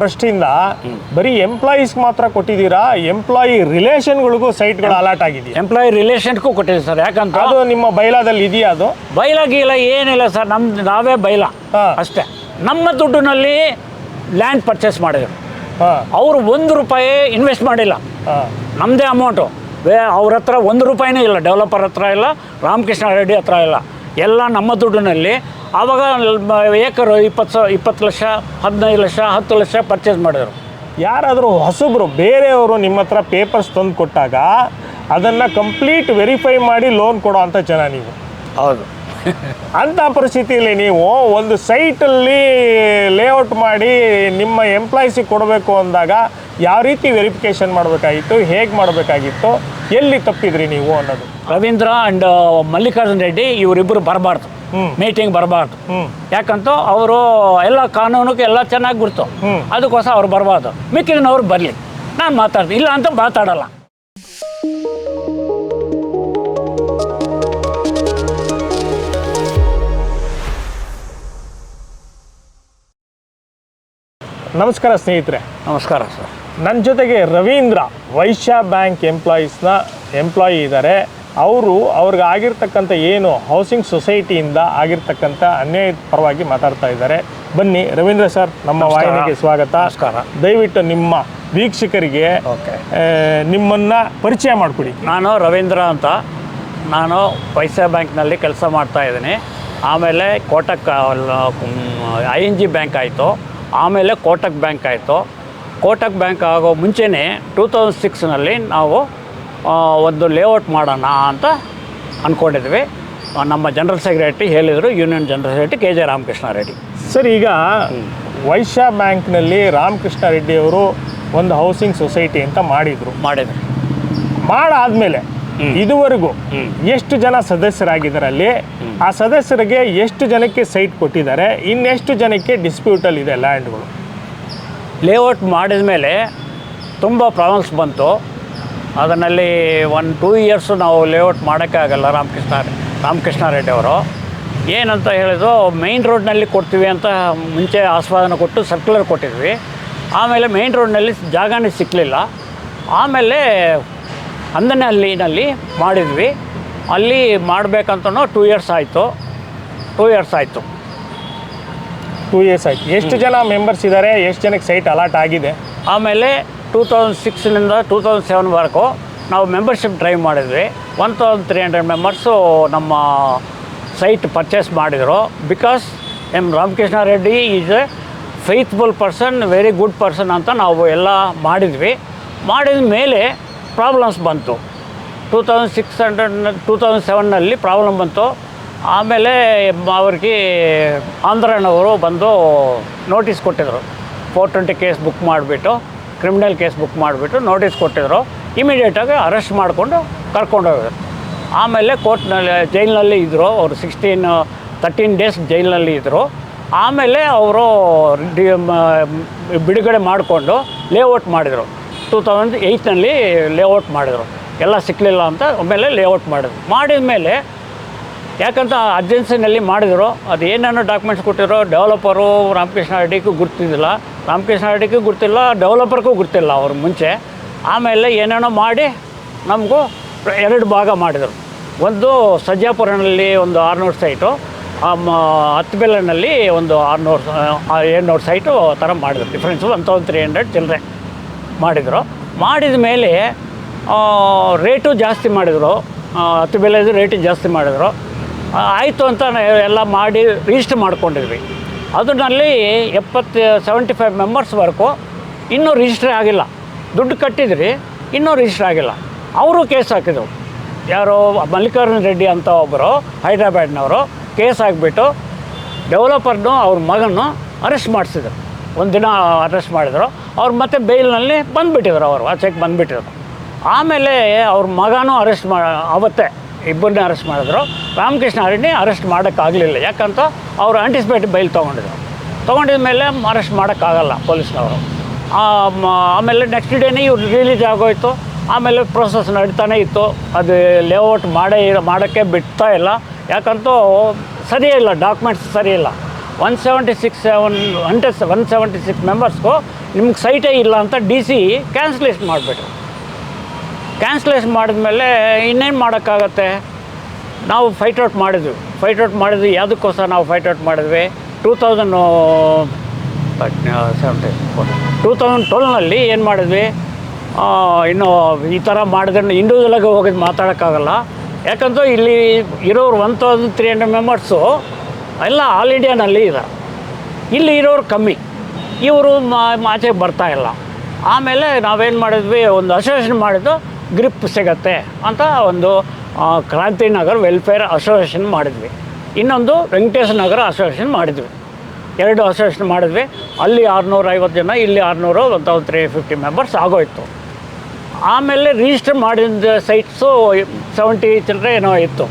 ಟ್ರಸ್ಟಿಂದ ಬರೀ ಎಂಪ್ಲಾಯೀಸ್ ಮಾತ್ರ ಕೊಟ್ಟಿದ್ದೀರಾ? ಎಂಪ್ಲಾಯಿ ರಿಲೇಷನ್ಗಳಿಗೂ ಸೈಟ್ಗಳು ಅಲಾಟ್ ಆಗಿದೆ ಎಂಪ್ಲಾಯಿ ರಿಲೇಷನ್ಗೂ ಕೊಟ್ಟಿದ್ದೀವಿ ಸರ್. ಯಾಕಂತ? ಅದು ನಿಮ್ಮ ಬೈಲಾದಲ್ಲಿ ಇದೆಯಾ ಅದು? ಬೈಲ ಗೀಲ ಏನಿಲ್ಲ ಸರ್. ನಮ್ದು ನಾವೇ ಬೈಲ. ಅಷ್ಟೇ. ನಮ್ಮ ದುಡ್ಡಿನಲ್ಲಿ ಲ್ಯಾಂಡ್ ಪರ್ಚೇಸ್ ಮಾಡಿದ್ರು. ಅವರು ಒಂದು ರೂಪಾಯಿ ಇನ್ವೆಸ್ಟ್ ಮಾಡಿಲ್ಲ. ನಮ್ಮದೇ ಅಮೌಂಟು ಅವ್ರ ಹತ್ರ ಒಂದು ರೂಪಾಯಿನೂ ಇಲ್ಲ. ಡೆವಲಪರ್ ಹತ್ರ ಇಲ್ಲ. ರಾಮಕೃಷ್ಣ ರೆಡ್ಡಿ ಹತ್ರ ಇಲ್ಲ. ಎಲ್ಲ ನಮ್ಮ ದುಡ್ಡಿನಲ್ಲಿ. ಆವಾಗ ಏಕರು ಇಪ್ಪತ್ತು ಸಾವಿರ ಇಪ್ಪತ್ತು ಲಕ್ಷ ಹದಿನೈದು ಲಕ್ಷ ಹತ್ತು ಲಕ್ಷ ಪರ್ಚೇಸ್ ಮಾಡಿದರು. ಯಾರಾದರೂ ಹೊಸಬ್ರು ಬೇರೆಯವರು ನಿಮ್ಮ ಹತ್ರ ಪೇಪರ್ಸ್ ತಂದು ಕೊಟ್ಟಾಗ ಅದನ್ನು ಕಂಪ್ಲೀಟ್ ವೆರಿಫೈ ಮಾಡಿ ಲೋನ್ ಕೊಡೋ ಅಂಥ ಜನ ನೀವು. ಹೌದು. ಅಂಥ ಪರಿಸ್ಥಿತಿಯಲ್ಲಿ ನೀವು ಒಂದು ಸೈಟಲ್ಲಿ ಲೇಔಟ್ ಮಾಡಿ ನಿಮ್ಮ ಎಂಪ್ಲಾಯ್ಸಿಗೆ ಕೊಡಬೇಕು ಅಂದಾಗ ಯಾವ ರೀತಿ ವೆರಿಫಿಕೇಷನ್ ಮಾಡಬೇಕಾಗಿತ್ತು ಹೇಗೆ ಮಾಡಬೇಕಾಗಿತ್ತು ಎಲ್ಲಿ ತಪ್ಪಿದ್ರಿ ನೀವು ಅನ್ನೋದು? ರವೀಂದ್ರ ಅಂಡ್ ಮಲ್ಲಿಕಾರ್ಜುನ್ ರೆಡ್ಡಿ ಇವರಿಬ್ಬರು ಬರಬಾರ್ದು. ಮೀಟಿಂಗ್ ಬರಬಾರ್ದು. ಯಾಕಂತ ಅವರು ಎಲ್ಲ ಕಾನೂನಿಗೆ ಎಲ್ಲ ಚೆನ್ನಾಗಿ ಗುರ್ತು. ಹ್ಮ್. ಅದಕ್ಕೋಸ್ಕರ ಅವ್ರು ಬರಬಾರ್ದು. ಮಿಕ್ಕಿದನವ್ರು ಬರಲಿ. ನಾನು ಮಾತಾಡ್ತೀನಿ. ಇಲ್ಲ ಅಂತ ಮಾತಾಡಲ್ಲ. ನಮಸ್ಕಾರ ಸ್ನೇಹಿತರೆ. ನಮಸ್ಕಾರ ಸರ್. ನನ್ನ ಜೊತೆಗೆ ರವೀಂದ್ರ ವೈಶ್ಯ ಬ್ಯಾಂಕ್ ಎಂಪ್ಲಾಯೀಸ್ನ ಎಂಪ್ಲಾಯಿ ಇದ್ದಾರೆ ಅವರು ಅವ್ರಿಗೆ ಆಗಿರ್ತಕ್ಕಂಥ ಏನು ಹೌಸಿಂಗ್ ಸೊಸೈಟಿಯಿಂದ ಆಗಿರ್ತಕ್ಕಂಥ ಅನ್ಯಾಯದ ಪರವಾಗಿ ಮಾತಾಡ್ತಾ ಇದ್ದಾರೆ ಬನ್ನಿ ರವೀಂದ್ರ ಸರ್ ನಮ್ಮ. ವಾಹಿನಿಗೆ ಸ್ವಾಗತ. ನಮಸ್ಕಾರ. ದಯವಿಟ್ಟು ನಿಮ್ಮ ವೀಕ್ಷಕರಿಗೆ ಓಕೆ. ನಿಮ್ಮನ್ನು ನಿಮ್ಮನ್ನ ಪರಿಚಯ ಮಾಡಿಕೊಡಿ. ನಾನು ರವೀಂದ್ರ ಅಂತ. ನಾನು ವೈಶ್ಯ ಬ್ಯಾಂಕ್ನಲ್ಲಿ ಕೆಲಸ ಮಾಡ್ತಾ ಇದ್ದೀನಿ. ಆಮೇಲೆ Kotak I N G bank ಆಯಿತು. ಆಮೇಲೆ ಕೋಟಕ್ ಬ್ಯಾಂಕ್ ಆಯಿತು. ಕೋಟಕ್ ಬ್ಯಾಂಕ್ ಆಗೋ ಮುಂಚೆನೇ ಟೂ ತೌಸಂಡ್ ಸಿಕ್ಸ್ನಲ್ಲಿ ನಾವು ಒಂದು ಲೇಔಟ್ ಮಾಡೋಣ ಅಂತ ಅಂದ್ಕೊಂಡಿದ್ವಿ ನಮ್ಮ ಜನರಲ್ ಸೆಕ್ರೆಟರಿ ಹೇಳಿದರು union general secretary K J Ramakrishna Reddy. Sir ಈಗ ವೈಶ್ಯ ಬ್ಯಾಂಕ್ನಲ್ಲಿ ರಾಮಕೃಷ್ಣ ರೆಡ್ಡಿ ಅವರು ಒಂದು ಹೌಸಿಂಗ್ ಸೊಸೈಟಿ ಅಂತ ಮಾಡಿದರು. ಮಾಡಿದರು. ಮಾಡಾದಮೇಲೆ. ಇದುವರೆಗೂ ಎಷ್ಟು ಜನ ಸದಸ್ಯರಾಗಿದ್ದಾರೆ ಅಲ್ಲಿ ಆ ಸದಸ್ಯರಿಗೆ ಎಷ್ಟು ಜನಕ್ಕೆ ಸೈಟ್ ಕೊಟ್ಟಿದ್ದಾರೆ ಇನ್ನೆಷ್ಟು ಜನಕ್ಕೆ ಡಿಸ್ಪ್ಯೂಟಲ್ಲಿ ಇದೆ ಲ್ಯಾಂಡ್ಗಳು? ಲೇಔಟ್ ಮಾಡಿದ ಮೇಲೆ ತುಂಬ ಪ್ರಾಬ್ಲಮ್ಸ್ ಬಂತು. ಅದರಲ್ಲಿ ಒನ್ ಟೂ ಇಯರ್ಸು ನಾವು ಲೇಔಟ್ ಮಾಡೋಕ್ಕಾಗಲ್ಲ ರಾಮಕೃಷ್ಣ ರಾಮಕೃಷ್ಣ ರೆಡ್ಡಿ ಅವರು. ಏನಂತ ಹೇಳಿದ್ರು ಮೈನ್ ರೋಡ್ನಲ್ಲಿ ಕೊಡ್ತೀವಿ ಅಂತ ಮುಂಚೆ ಆಸ್ವಾದನೆ ಕೊಟ್ಟು ಸರ್ಕ್ಯುಲರ್ ಕೊಟ್ಟಿದ್ವಿ. ಆಮೇಲೆ ಮೈನ್ ರೋಡ್ನಲ್ಲಿ ಜಾಗನೇ ಸಿಕ್ಕಲಿಲ್ಲ ಆಮೇಲೆ ಹನ್ನನೇ ಅಲ್ಲಿನಲ್ಲಿ ಮಾಡಿದ್ವಿ. ಅಲ್ಲಿ ಮಾಡಬೇಕಂತನೂ ಟೂ ಇಯರ್ಸ್ ಆಯಿತು. ಟೂ ಇಯರ್ಸ್ ಆಯಿತು. ಟೂ ಇಯರ್ಸ್ ಆಯಿತು. ಎಷ್ಟು ಜನ ಮೆಂಬರ್ಸ್ ಇದ್ದಾರೆ ಎಷ್ಟು ಜನಕ್ಕೆ ಸೈಟ್ ಅಲಾಟ್ ಆಗಿದೆ? ಆಮೇಲೆ ಟೂ ತೌಸಂಡ್ ಸಿಕ್ಸ್ನಿಂದ ಟೂ ತೌಸಂಡ್ ಸೆವೆನ್ವರೆಗೂ ನಾವು ಮೆಂಬರ್ಶಿಪ್ ಡ್ರೈವ್ ಮಾಡಿದ್ವಿ. One thousand three hundred members ನಮ್ಮ ಸೈಟ್ ಪರ್ಚೇಸ್ ಮಾಡಿದರು. Because M Ramakrishna Reddy is a faithful person very good person ಅಂತ ನಾವು ಎಲ್ಲ ಮಾಡಿದ್ವಿ. ಮಾಡಿದ ಮೇಲೆ ಪ್ರಾಬ್ಲಮ್ಸ್ ಬಂತು. Two thousand six hundred two thousand ಸೆವೆನ್ನಲ್ಲಿ problem ಬಂತು. ಆಮೇಲೆ ಅವ್ರಿಗೆ ಆಂಧ್ರನವರು ಬಂದು ನೋಟಿಸ್ ಕೊಟ್ಟಿದ್ರು. ಫೋರ್ ಟ್ವೆಂಟಿ ಕೇಸ್ ಬುಕ್ ಮಾಡಿಬಿಟ್ಟು ಕ್ರಿಮಿನಲ್ ಕೇಸ್ ಬುಕ್ ಮಾಡಿಬಿಟ್ಟು ನೋಟಿಸ್ ಕೊಟ್ಟಿದ್ರು. ಇಮಿಡಿಯೇಟಾಗಿ ಅರೆಸ್ಟ್ ಮಾಡಿಕೊಂಡು ಕರ್ಕೊಂಡೋಗಿದ್ರು ಆಮೇಲೆ ಕೋರ್ಟ್ನಲ್ಲಿ ಜೈಲಿನಲ್ಲಿ ಇದ್ದರು ಅವರು. ಸಿಕ್ಸ್ಟೀನ್ ತರ್ಟೀನ್ ಡೇಸ್ ಜೈಲಿನಲ್ಲಿ ಇದ್ದರು ಆಮೇಲೆ ಅವರು ಬಿಡುಗಡೆ ಮಾಡಿಕೊಂಡು ಲೇಔಟ್ ಮಾಡಿದರು. ಟೂ ತೌಸಂಡ್ ಏಯ್ತ್ನಲ್ಲಿ ಲೇಔಟ್ ಮಾಡಿದರು. ಎಲ್ಲ ಸಿಕ್ಕಲಿಲ್ಲ ಅಂತ ಆಮೇಲೆ ಲೇಔಟ್ ಮಾಡಿದ್ರು. ಮಾಡಿದ ಮೇಲೆ ಯಾಕಂತ ಅರ್ಜೆನ್ಸಿನಲ್ಲಿ ಮಾಡಿದರು, ಅದು ಏನೇನೋ ಡಾಕ್ಯುಮೆಂಟ್ಸ್ ಕೊಟ್ಟಿರೋ ಡೆವಲಪರು ರಾಮಕೃಷ್ಣ ರೆಡ್ಡಿಗೂ ಗುರ್ತಿದ್ದಿಲ್ಲ. ರಾಮಕೃಷ್ಣ ರೆಡ್ಡಿಗೂ ಗುರ್ತಿಲ್ಲ ಡೆವಲಪರ್ಗೂ ಗುರ್ತಿಲ್ಲ ಅವ್ರ ಮುಂಚೆ. ಆಮೇಲೆ ಏನೇನೋ ಮಾಡಿ ನಮಗೂ ಎರಡು ಭಾಗ ಮಾಡಿದರು. ಒಂದು ಸಜ್ಜಾಪುರನಲ್ಲಿ ಒಂದು ಆರುನೂರು ಸೈಟು ಹತ್ತುಬೆಲ್ಲನಲ್ಲಿ ಒಂದು ಆರುನೂರು ಏಳ್ನೂರು ಸೈಟು ಥರ ಮಾಡಿದ್ರು. Difference one thousand three hundred ಚಿಲ್ಲರೆ ಮಾಡಿದರು. ಮಾಡಿದ ಮೇಲೆ ರೇಟು ಜಾಸ್ತಿ ಮಾಡಿದರು. ಹತ್ತು ಬೆಲೆದು ರೇಟು ಜಾಸ್ತಿ ಮಾಡಿದರು. ಆಯಿತು ಅಂತ ಎಲ್ಲ ಮಾಡಿ ರಿಜಿಸ್ಟರ್ ಮಾಡ್ಕೊಂಡಿದ್ವಿ. ಅದರಲ್ಲಿ ಎಪ್ಪತ್ತು ಸೆವೆಂಟಿ ಫೈವ್ ಮೆಂಬರ್ಸ್ವರೆಗೂ ಇನ್ನೂ ರಿಜಿಸ್ಟ್ರ್ ಆಗಿಲ್ಲ. ದುಡ್ಡು ಕಟ್ಟಿದ್ರಿ, ಇನ್ನೂ ರಿಜಿಸ್ಟರ್ ಆಗಿಲ್ಲ. ಅವರು ಕೇಸ್ ಹಾಕಿದರು. ಯಾರೋ ಮಲ್ಲಿಕಾರ್ಜುನ ರೆಡ್ಡಿ ಅಂತ ಒಬ್ಬರು ಹೈದ್ರಾಬಾದ್ನವರು ಕೇಸ್ ಹಾಕಿಬಿಟ್ಟು ಡೆವಲಪರ್ನು ಅವ್ರ ಮಗನ್ನು ಅರೆಸ್ಟ್ ಮಾಡಿಸಿದರು. ಒಂದು ದಿನ ಅರೆಸ್ಟ್ ಮಾಡಿದರು. ಅವ್ರು ಮತ್ತೆ ಬೇಲ್ನಲ್ಲಿ ಬಂದುಬಿಟ್ಟಿದ್ರು ಅವರು ಆಚೆಗೆ ಬಂದುಬಿಟ್ಟಿದ್ರು. ಆಮೇಲೆ ಅವ್ರ ಮಗನೂ ಅರೆಸ್ಟ್ ಮಾ, ಅವತ್ತೇ ಇಬ್ಬರನ್ನೇ ಅರೆಸ್ಟ್ ಮಾಡಿದ್ರು. ರಾಮಕೃಷ್ಣ ರೆಡ್ಡಿ ಅರೆಸ್ಟ್ ಮಾಡೋಕ್ಕಾಗಲಿಲ್ಲ. ಯಾಕಂತ ಅವರು ಆಂಟಿಸಿಪೇಟ್ ಬೈಲ್ ತೊಗೊಂಡಿದ್ರು. ತೊಗೊಂಡಿದ ಮೇಲೆ ಅರೆಸ್ಟ್ ಮಾಡೋಕ್ಕಾಗಲ್ಲ ಪೊಲೀಸ್ನವರು. ಆಮೇಲೆ ನೆಕ್ಸ್ಟ್ ಡೇನೇ ಇವ್ರು ರಿಲೀಸ್ ಆಗೋಯ್ತು. ಆಮೇಲೆ ಪ್ರೊಸೆಸ್ ನಡೀತಾನೆ ಇತ್ತು. ಅದು ಲೇಔಟ್ ಮಾಡೇ ಮಾಡೋಕ್ಕೆ ಬಿಡ್ತಾ ಇಲ್ಲ. ಯಾಕಂತೂ ಸರಿಯೇ ಇಲ್ಲ ಡಾಕ್ಯುಮೆಂಟ್ಸ್ ಸರಿ one seventy six seven hundred one seventy six ಮೆಂಬರ್ಸ್ಗೂ ನಿಮ್ಗೆ ಸೈಟೇ ಇಲ್ಲ ಅಂತ ಡಿ ಸಿ ಕ್ಯಾನ್ಸಲೇಷನ್ ಮಾಡಿಬಿಟ್ರು. ಕ್ಯಾನ್ಸಲೇಷನ್ ಮಾಡಿದ್ಮೇಲೆ ಇನ್ನೇನು ಮಾಡೋಕ್ಕಾಗತ್ತೆ? ನಾವು ಫೈಟ್ ಔಟ್ ಮಾಡಿದ್ವಿ. ಫೈಟ್ ಔಟ್ ಮಾಡಿದ್ವಿ. ಯಾವುದಕ್ಕೋಸ್ಕರ ನಾವು ಫೈಟ್ ಔಟ್ ಮಾಡಿದ್ವಿ? Two thousand seventy two thousand ಟ್ವೆಲ್ನಲ್ಲಿ ಏನು ಮಾಡಿದ್ವಿ? ಇನ್ನು ಈ ಥರ ಮಾಡಿದ್ರೆ ಇಂಡಿವಿಜುವಲಾಗಿ ಹೋಗಿ ಮಾತಾಡೋಕ್ಕಾಗಲ್ಲ. ಯಾಕಂದ್ರೆ ಇಲ್ಲಿ ಇರೋರು one thousand three hundred members ಎಲ್ಲ ಆಲ್ ಇಂಡಿಯಾನಲ್ಲಿ ಇದೆ. ಇಲ್ಲಿ ಇರೋರು ಕಮ್ಮಿ. ಇವರು ಆಚೆಗೆ ಬರ್ತಾ ಇಲ್ಲ. ಆಮೇಲೆ ನಾವೇನು ಮಾಡಿದ್ವಿ, ಒಂದು ಅಸೋಸಿಯೇಷನ್ ಮಾಡಿದ್ದು ಗ್ರಿಪ್ ಸಿಗತ್ತೆ ಅಂತ ಒಂದು ಕ್ರಾಂತಿ ಕ್ರಾಂತಿನಗರ್ ವೆಲ್ಫೇರ್ ಅಸೋಸಿಯೇಷನ್ ಮಾಡಿದ್ವಿ. ಇನ್ನೊಂದು ವೆಂಕಟೇಶ ನಗರ ಅಸೋಸಿಯೇಷನ್ ಮಾಡಿದ್ವಿ. ಎರಡು ಅಸೋಸಿಯೇಷನ್ ಮಾಡಿದ್ವಿ. ಅಲ್ಲಿ ಆರುನೂರ ಐವತ್ತು ಜನ, ಇಲ್ಲಿ ಆರುನೂರು one thousand three fifty members ಆಗೋಯ್ತು. ಆಮೇಲೆ ರಿಜಿಸ್ಟರ್ ಮಾಡಿದ ಸೈಟ್ಸು ಸೆವೆಂಟಿ ಚಿಲ್ಲರೆ ಏನೋ ಇತ್ತು.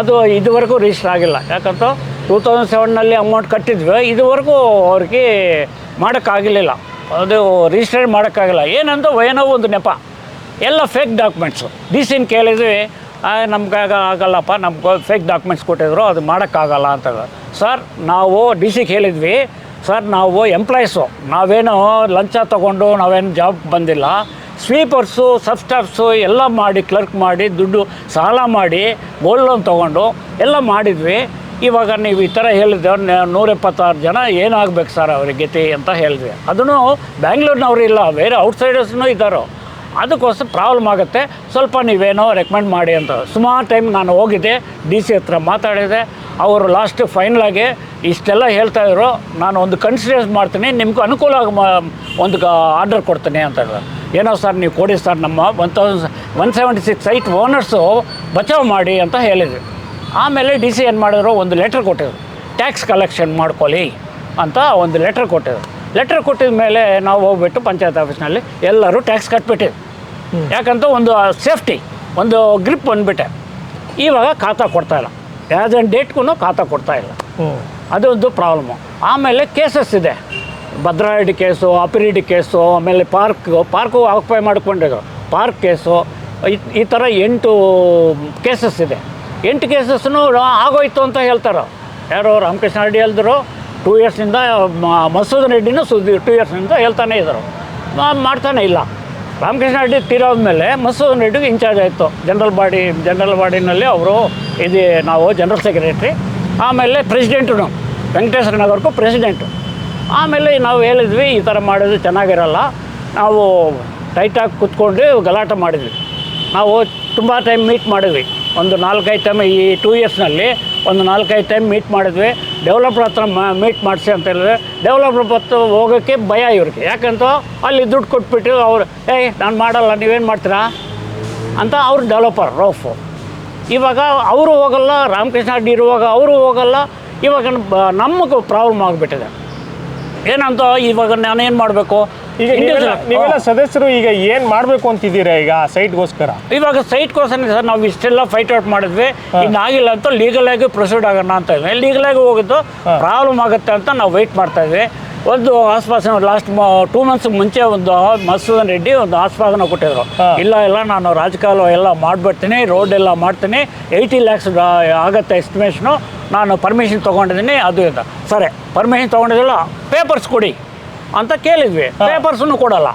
ಅದು ಇದುವರೆಗೂ ರಿಜಿಸ್ಟರ್ ಆಗಿಲ್ಲ. ಯಾಕಂತ ಟೂ ತೌಸಂಡ್ ಸೆವೆನ್ನಲ್ಲಿ ಅಮೌಂಟ್ ಕಟ್ಟಿದ್ವಿ. ಇದುವರೆಗೂ ಅವ್ರಿಗೆ ಮಾಡೋಕ್ಕಾಗಲಿಲ್ಲ. ಅದು ರಿಜಿಸ್ಟರ್ ಮಾಡೋಕ್ಕಾಗಿಲ್ಲ ಏನಂತ ಏನೋ ಒಂದು ನೆಪ. ಎಲ್ಲ ಫೇಕ್ ಡಾಕ್ಯುಮೆಂಟ್ಸು ಡಿ ಸಿನ ಕೇಳಿದ್ವಿ. ನಮ್ಗೆ ಆಗಲ್ಲಪ್ಪ, ನಮ್ಗೆ ಫೇಕ್ ಡಾಕ್ಯುಮೆಂಟ್ಸ್ ಕೊಟ್ಟಿದ್ರು, ಅದು ಮಾಡೋಕ್ಕಾಗಲ್ಲ ಅಂತ ಸರ್ ನಾವು ಡಿ ಸಿ ಹೇಳಿದ್ವಿ. ಸರ್ ನಾವು ಎಂಪ್ಲಾಯೀಸು ನಾವೇನು ಲಂಚ ತೊಗೊಂಡು ನಾವೇನು ಜಾಬ್ ಬಂದಿಲ್ಲ. ಸ್ವೀಪರ್ಸು ಸಬ್ ಸ್ಟಾಫ್ಸು ಎಲ್ಲ ಮಾಡಿ ಕ್ಲರ್ಕ್ ಮಾಡಿ, ದುಡ್ಡು, ಸಾಲ ಮಾಡಿ ಗೋಲ್ಡ್ ಲೋನ್ ತೊಗೊಂಡು ಎಲ್ಲ ಮಾಡಿದ್ವಿ. ಇವಾಗ ನೀವು ಈ ಥರ ಹೇಳಿದ್ರೆ ನೂರ ಎಪ್ಪತ್ತಾರು ಜನ ಏನಾಗಬೇಕು ಸರ್ ಅವ್ರಿಗೆ ಗತಿ ಅಂತ ಹೇಳಿದ್ವಿ ಅದನ್ನು ಬ್ಯಾಂಗ್ಳೂರಿನವ್ರು ಇಲ್ಲ, ಬೇರೆ ಔಟ್ಸೈಡರ್ಸ್ನೂ ಇದ್ದಾರೋ. ಅದಕ್ಕೋಸ್ಕರ ಪ್ರಾಬ್ಲಮ್ ಆಗುತ್ತೆ. ಸ್ವಲ್ಪ ನೀವೇನೋ ರೆಕಮೆಂಡ್ ಮಾಡಿ ಅಂತ. ಸುಮಾರು ಟೈಮ್ ನಾನು ಹೋಗಿದ್ದೆ, ಡಿ ಸಿ ಹತ್ರ ಮಾತಾಡಿದೆ. ಅವರು ಲಾಸ್ಟ್ ಫೈನಲಾಗಿ ಇಷ್ಟೆಲ್ಲ ಹೇಳ್ತಾ ಇದ್ರು. ನಾನು ಒಂದು ಕನ್ಸಿಡರ್ ಮಾಡ್ತೀನಿ, ನಿಮ್ಗೆ ಅನುಕೂಲ ಒಂದು ಆರ್ಡರ್ ಕೊಡ್ತೀನಿ ಅಂತ ಹೇಳಿದ್ರು. ಏನೋ ಸರ್ ನೀವು ಕೊಡಿ ಸರ್ ನಮ್ಮ one thousand one seventy six site owners ಬಚಾವ್ ಮಾಡಿ ಅಂತ ಹೇಳಿದ್ವಿ ಆಮೇಲೆ ಡಿ ಸಿ ಏನು ಮಾಡಿದ್ರು? ಒಂದು ಲೆಟ್ರ್ ಕೊಟ್ಟಿದ್ರು. ಟ್ಯಾಕ್ಸ್ ಕಲೆಕ್ಷನ್ ಮಾಡ್ಕೊಳ್ಳಿ ಅಂತ ಒಂದು ಲೆಟ್ರ್ ಕೊಟ್ಟಿದ್ರು. ಲೆಟ್ರ್ ಕೊಟ್ಟಿದ ಮೇಲೆ ನಾವು ಹೋಗ್ಬಿಟ್ಟು ಪಂಚಾಯತ್ ಆಫೀಸ್ನಲ್ಲಿ ಎಲ್ಲರೂ ಟ್ಯಾಕ್ಸ್ ಕಟ್ಬಿಟ್ಟಿದ್ರು ಯಾಕಂತ ಒಂದು ಸೇಫ್ಟಿ ಒಂದು ಗ್ರಿಪ್ ಬಂದುಬಿಟ್ಟೆ. ಇವಾಗ ಖಾತಾ ಕೊಡ್ತಾ ಇಲ್ಲ. ಆ್ಯಸ್ ಆನ್ ಡೇಟ್ಗೂ ಖಾತಾ ಕೊಡ್ತಾ ಇಲ್ಲ. ಹ್ಞೂ ಅದೊಂದು ಪ್ರಾಬ್ಲಮ್ಮು ಆಮೇಲೆ ಕೇಸಸ್ ಇದೆ. ಭದ್ರಾವತಿ ಕೇಸು ಅಪಿರಿಡಿ ಕೇಸು ಆಮೇಲೆ ಪಾರ್ಕ್ ಪಾರ್ಕು ಆಕ್ಯುಪೈ ಮಾಡ್ಕೊಂಡಿದ್ರು. ಪಾರ್ಕ್ ಕೇಸು ಈ- ಈ ಥರ ಎಂಟು ಕೇಸಸ್ ಇದೆ. ಎಂಟು ಕೇಸಸ್ನು ಆಗೋಯ್ತು ಅಂತ ಹೇಳ್ತಾರೆ. ಯಾರು ರಾಮಕೃಷ್ಣ ರೆಡ್ಡಿ ಹೇಳಿದ್ರು ಟೂ ಇಯರ್ಸಿಂದ ಮಸೂದನ್ ರೆಡ್ಡಿನೂ ಸುದ್ದಿ ಟೂ ಇಯರ್ಸ್ನಿಂದ ಹೇಳ್ತಾನೆ ಇದ್ದರು ಮಾಡ್ತಾನೆ ಇಲ್ಲ. ರಾಮಕೃಷ್ಣ ರೆಡ್ಡಿ ತೀರೋದ್ಮೇಲೆ ಮಸೂದನ್ ರೆಡ್ಡಿಗೆ ಇನ್ಚಾರ್ಜ್ ಆಯಿತು. ಜನರಲ್ ಬಾಡಿ, ಜನರಲ್ ಬಾಡಿನಲ್ಲಿ ಅವರು ಇದು ನಾವು ಜನರಲ್ ಸೆಕ್ರೆಟ್ರಿ, ಆಮೇಲೆ ಪ್ರೆಸಿಡೆಂಟು ವೆಂಕಟೇಶ್ವರ ನಗರಕ್ಕೂ ಪ್ರೆಸಿಡೆಂಟು. ಆಮೇಲೆ ನಾವು ಹೇಳಿದ್ವಿ, ಈ ಥರ ಮಾಡಿದ್ರೆ ಚೆನ್ನಾಗಿರಲ್ಲ. ನಾವು ಟೈಟಾಗಿ ಕುತ್ಕೊಂಡು ಗಲಾಟೆ ಮಾಡಿದ್ವಿ. ನಾವು ತುಂಬ ಟೈಮ್ ಮೀಟ್ ಮಾಡಿದ್ವಿ. ಒಂದು ನಾಲ್ಕೈದು ಟೈಮ್ ಈ ಟೂ ಇಯರ್ಸ್ನಲ್ಲಿ ಒಂದು ನಾಲ್ಕೈದು ಟೈಮ್ ಮೀಟ್ ಮಾಡಿದ್ವಿ. ಡೆವಲಪರ್ ಹತ್ರ ಮೀಟ್ ಮಾಡಿಸಿ ಅಂತ ಹೇಳಿದ್ರೆ ಡೆವಲಪರ್ ಹತ್ರ ಹೋಗೋಕ್ಕೆ ಭಯ ಇವ್ರಿಗೆ. ಯಾಕಂತ ಅಲ್ಲಿ ದುಡ್ಡು ಕೊಟ್ಬಿಟ್ಟು ಅವ್ರು, ಏಯ್, ನಾನು ಮಾಡಲ್ಲ, ನೀವೇನು ಮಾಡ್ತೀರಾ? ಅಂತ ಅವ್ರು ಡೆವಲಪರ್ ರೋಫು ಇವಾಗ ಅವರು ಹೋಗಲ್ಲ, ರಾಮಕೃಷ್ಣ ಅಡ್ಡಿ ಇರುವಾಗ ಅವರು ಹೋಗಲ್ಲ. ಇವಾಗ ನಮಗೆ ಪ್ರಾಬ್ಲಮ್ ಆಗಿಬಿಟ್ಟಿದೆ. ಏನಂತ ಇವಾಗ ನಾನೇನು ಮಾಡಬೇಕು? ಈಗ ನೀವೆಲ್ಲ ನೀವೆಲ್ಲ ಸದಸ್ಯರು ಈಗ ಏನು ಮಾಡಬೇಕು ಅಂತಿದ್ದೀರಾ ಈಗ ಆ ಸೈಟ್ಗೋಸ್ಕರ ಇವಾಗ ಸೈಟ್ಗೋಸ್ಕರ ಸರ್ ನಾವು ಇಷ್ಟೆಲ್ಲ ಫೈಟ್ ಔಟ್ ಮಾಡಿದ್ವಿ. ಆಗಿಲ್ಲ ಅಂತ ಲೀಗಲ್ ಆಗಿ ಪ್ರೊಸೀಡ್ ಆಗೋಣ ಅಂತ ಇದ್ವಿ. ಲೀಗಲ್ ಆಗಿ ಹೋಗಿದ್ದು? ಪ್ರಾಬ್ಲಮ್ ಆಗುತ್ತೆ ಅಂತ ನಾವು ವೆಯ್ಟ್ ಮಾಡ್ತಾ ಇದ್ವಿ. ಒಂದು ಆಸ್ಪಾಸನ ಲಾಸ್ಟ್ ಟೂ ಮಂತ್ಸ್ ಮುಂಚೆ ಒಂದು ಮಧುಸೂದನ್ ರೆಡ್ಡಿ ಒಂದು ಆಸ್ಪಾಸನ ಕೊಟ್ಟಿದ್ರು. ಇಲ್ಲ ಇಲ್ಲ ನಾನು ರಾಜಕಾಲ ಎಲ್ಲ ಮಾಡಿಬಿಡ್ತೀನಿ ರೋಡ್ ಎಲ್ಲ ಮಾಡ್ತೀನಿ. ಏಯ್ಟಿ ಲ್ಯಾಕ್ಸ್ ಆಗತ್ತೆ ಎಸ್ಟಿಮೇಷನು ನಾನು ಪರ್ಮಿಷನ್ ತೊಗೊಂಡಿದ್ದೀನಿ ಅದು ಅಂತ ಸರಿ ಪರ್ಮಿಷನ್ ತೊಗೊಂಡಿದ್ದಿಲ್ಲ ಪೇಪರ್ಸ್ ಕೊಡಿ. ಅಂತ ಕೇಳಿದ್ವಿ. ಪೇಪರ್ಸನ್ನು ಕೊಡಲ್ಲ.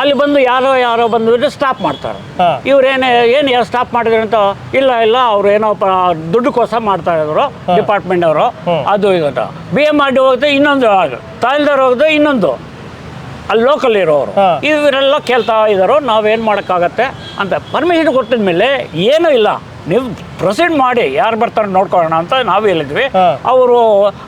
ಅಲ್ಲಿ ಬಂದು ಯಾರೋ ಯಾರೋ ಬಂದುಬಿಟ್ಟು ಸ್ಟಾಪ್ ಮಾಡ್ತಾರೆ. ಇವ್ರೇನೇ ಏನು ಯಾರು ಸ್ಟಾಪ್ ಮಾಡಿದ್ರು ಅಂತ ಇಲ್ಲ ಇಲ್ಲ ಅವ್ರು ಏನೋ ಪ ದುಡ್ಡುಕೋಸ ಮಾಡ್ತಾ ಇದ್ರು ಡಿಪಾರ್ಟ್ಮೆಂಟ್ ಅವರು. ಅದು ಇದು ಬಿ ಎಂ ಆರ್ ಡಿ ಹೋಗುತ್ತೆ ಇನ್ನೊಂದು ತಾಯಿಲ್ದಾರ್ ಹೋಗುತ್ತೆ ಇನ್ನೊಂದು. ಅಲ್ಲಿ ಲೋಕಲ್ ಇರೋರು. ಇವರೆಲ್ಲ ಕೇಳ್ತಾ ಇದ್ದಾರೋ ನಾವೇನು ಮಾಡೋಕ್ಕಾಗತ್ತೆ ಅಂತ ಪರ್ಮಿಷನ್ ಕೊಟ್ಟಿದ ಮೇಲೆ ಏನೂ ಇಲ್ಲ. ನೀವು ಪ್ರೊಸೀಡ್ ಮಾಡಿ ಯಾರು ಬರ್ತಾರೆ ನೋಡ್ಕೊಳ್ಳೋಣ ಅಂತ ನಾವು ಹೇಳಿದ್ವಿ. ಅವರು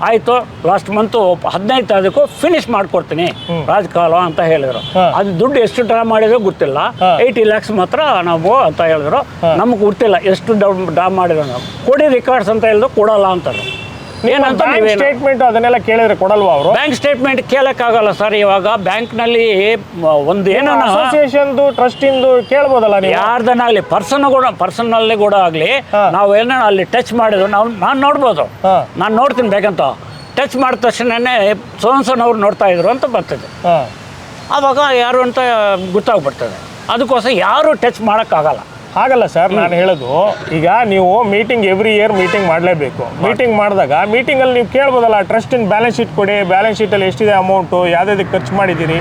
ಆಯಿತು ಲಾಸ್ಟ್ ಮಂತು ಹದಿನೈದು ತಾರೀಕು ಫಿನಿಶ್ ಮಾಡಿಕೊಡ್ತೀನಿ ರಾಜಕಾಲ ಅಂತ ಹೇಳಿದರು. ಅದು ದುಡ್ಡು ಎಷ್ಟು ಡ್ರಾ ಮಾಡಿದ್ರು ಗೊತ್ತಿಲ್ಲ. ಏಯ್ಟಿ ಲ್ಯಾಕ್ಸ್ ಮಾತ್ರ ನಾವು ಅಂತ ಹೇಳಿದ್ರು. ನಮಗೆ ಗೊತ್ತಿಲ್ಲ ಎಷ್ಟು ಡ್ರಾ ಮಾಡಿದ್ರು. ನಾವು ಕೊಡಿ ರೆಕಾರ್ಡ್ಸ್ ಅಂತ ಹೇಳಿದ್ರು ಕೊಡಲ್ಲ ಅಂತಾರೆ. ಏನಂತ ಸ್ಟೇಟ್ಮೆಂಟ್ ಅದನ್ನೆಲ್ಲ ಕೇಳಿದ್ರೆ ಕೊಡಲ್ವಾ ಅವರು? ಬ್ಯಾಂಕ್ ಸ್ಟೇಟ್ಮೆಂಟ್ ಕೇಳಕ್ಕಾಗಲ್ಲ ಸರ್ ಇವಾಗ ಬ್ಯಾಂಕ್ನಲ್ಲಿ ಒಂದು ಏನೋ ಅಸೋಸಿಯೇಷನ್ದು ಟ್ರಸ್ಟಿಂದು ಕೇಳ್ಬೋದಲ್ಲ ನೀವು? ಯಾರ್ದನಾಗಲಿ ಪರ್ಸನ್ ಕೂಡ ಪರ್ಸನಲ್ಲಿ ಕೂಡ ಆಗಲಿ ನಾವು ಏನೋ ಅಲ್ಲಿ ಟಚ್ ಮಾಡಿದ್ರು ನಾವು ನಾನು ನೋಡ್ಬೋದು. ನಾನು ನೋಡ್ತೀನಿ ಬೇಕಂತ. ಟಚ್ ಮಾಡಿದ ತಕ್ಷಣನೇ ಅವ್ರು ನೋಡ್ತಾ ಇದ್ರು ಅಂತ ಬರ್ತದೆ. ಆವಾಗ ಯಾರು ಅಂತ ಗೊತ್ತಾಗ್ಬಿಡ್ತದೆ. ಅದಕ್ಕೋಸ್ಕರ ಯಾರು ಟಚ್ ಮಾಡೋಕ್ಕಾಗಲ್ಲ. ಹಾಗಲ್ಲ ಸರ್ ನಾನು ಹೇಳೋದು ಈಗ ನೀವು ಮೀಟಿಂಗ್ ಎವ್ರಿ ಇಯರ್ ಮೀಟಿಂಗ್ ಮಾಡಲೇಬೇಕು. ಮೀಟಿಂಗ್ ಮಾಡಿದಾಗ ಮೀಟಿಂಗಲ್ಲಿ ನೀವು ಕೇಳ್ಬೋದಲ್ಲ ಟ್ರಸ್ಟಿನ ಬ್ಯಾಲೆನ್ಸ್ ಶೀಟ್ ಕೊಡಿ ಬ್ಯಾಲೆನ್ಸ್ ಶೀಟಲ್ಲಿ ಎಷ್ಟಿದೆ ಅಮೌಂಟು ಯಾವ್ದಾವ್ದಕ್ಕೆ ಖರ್ಚು ಮಾಡಿದ್ದೀರಿ?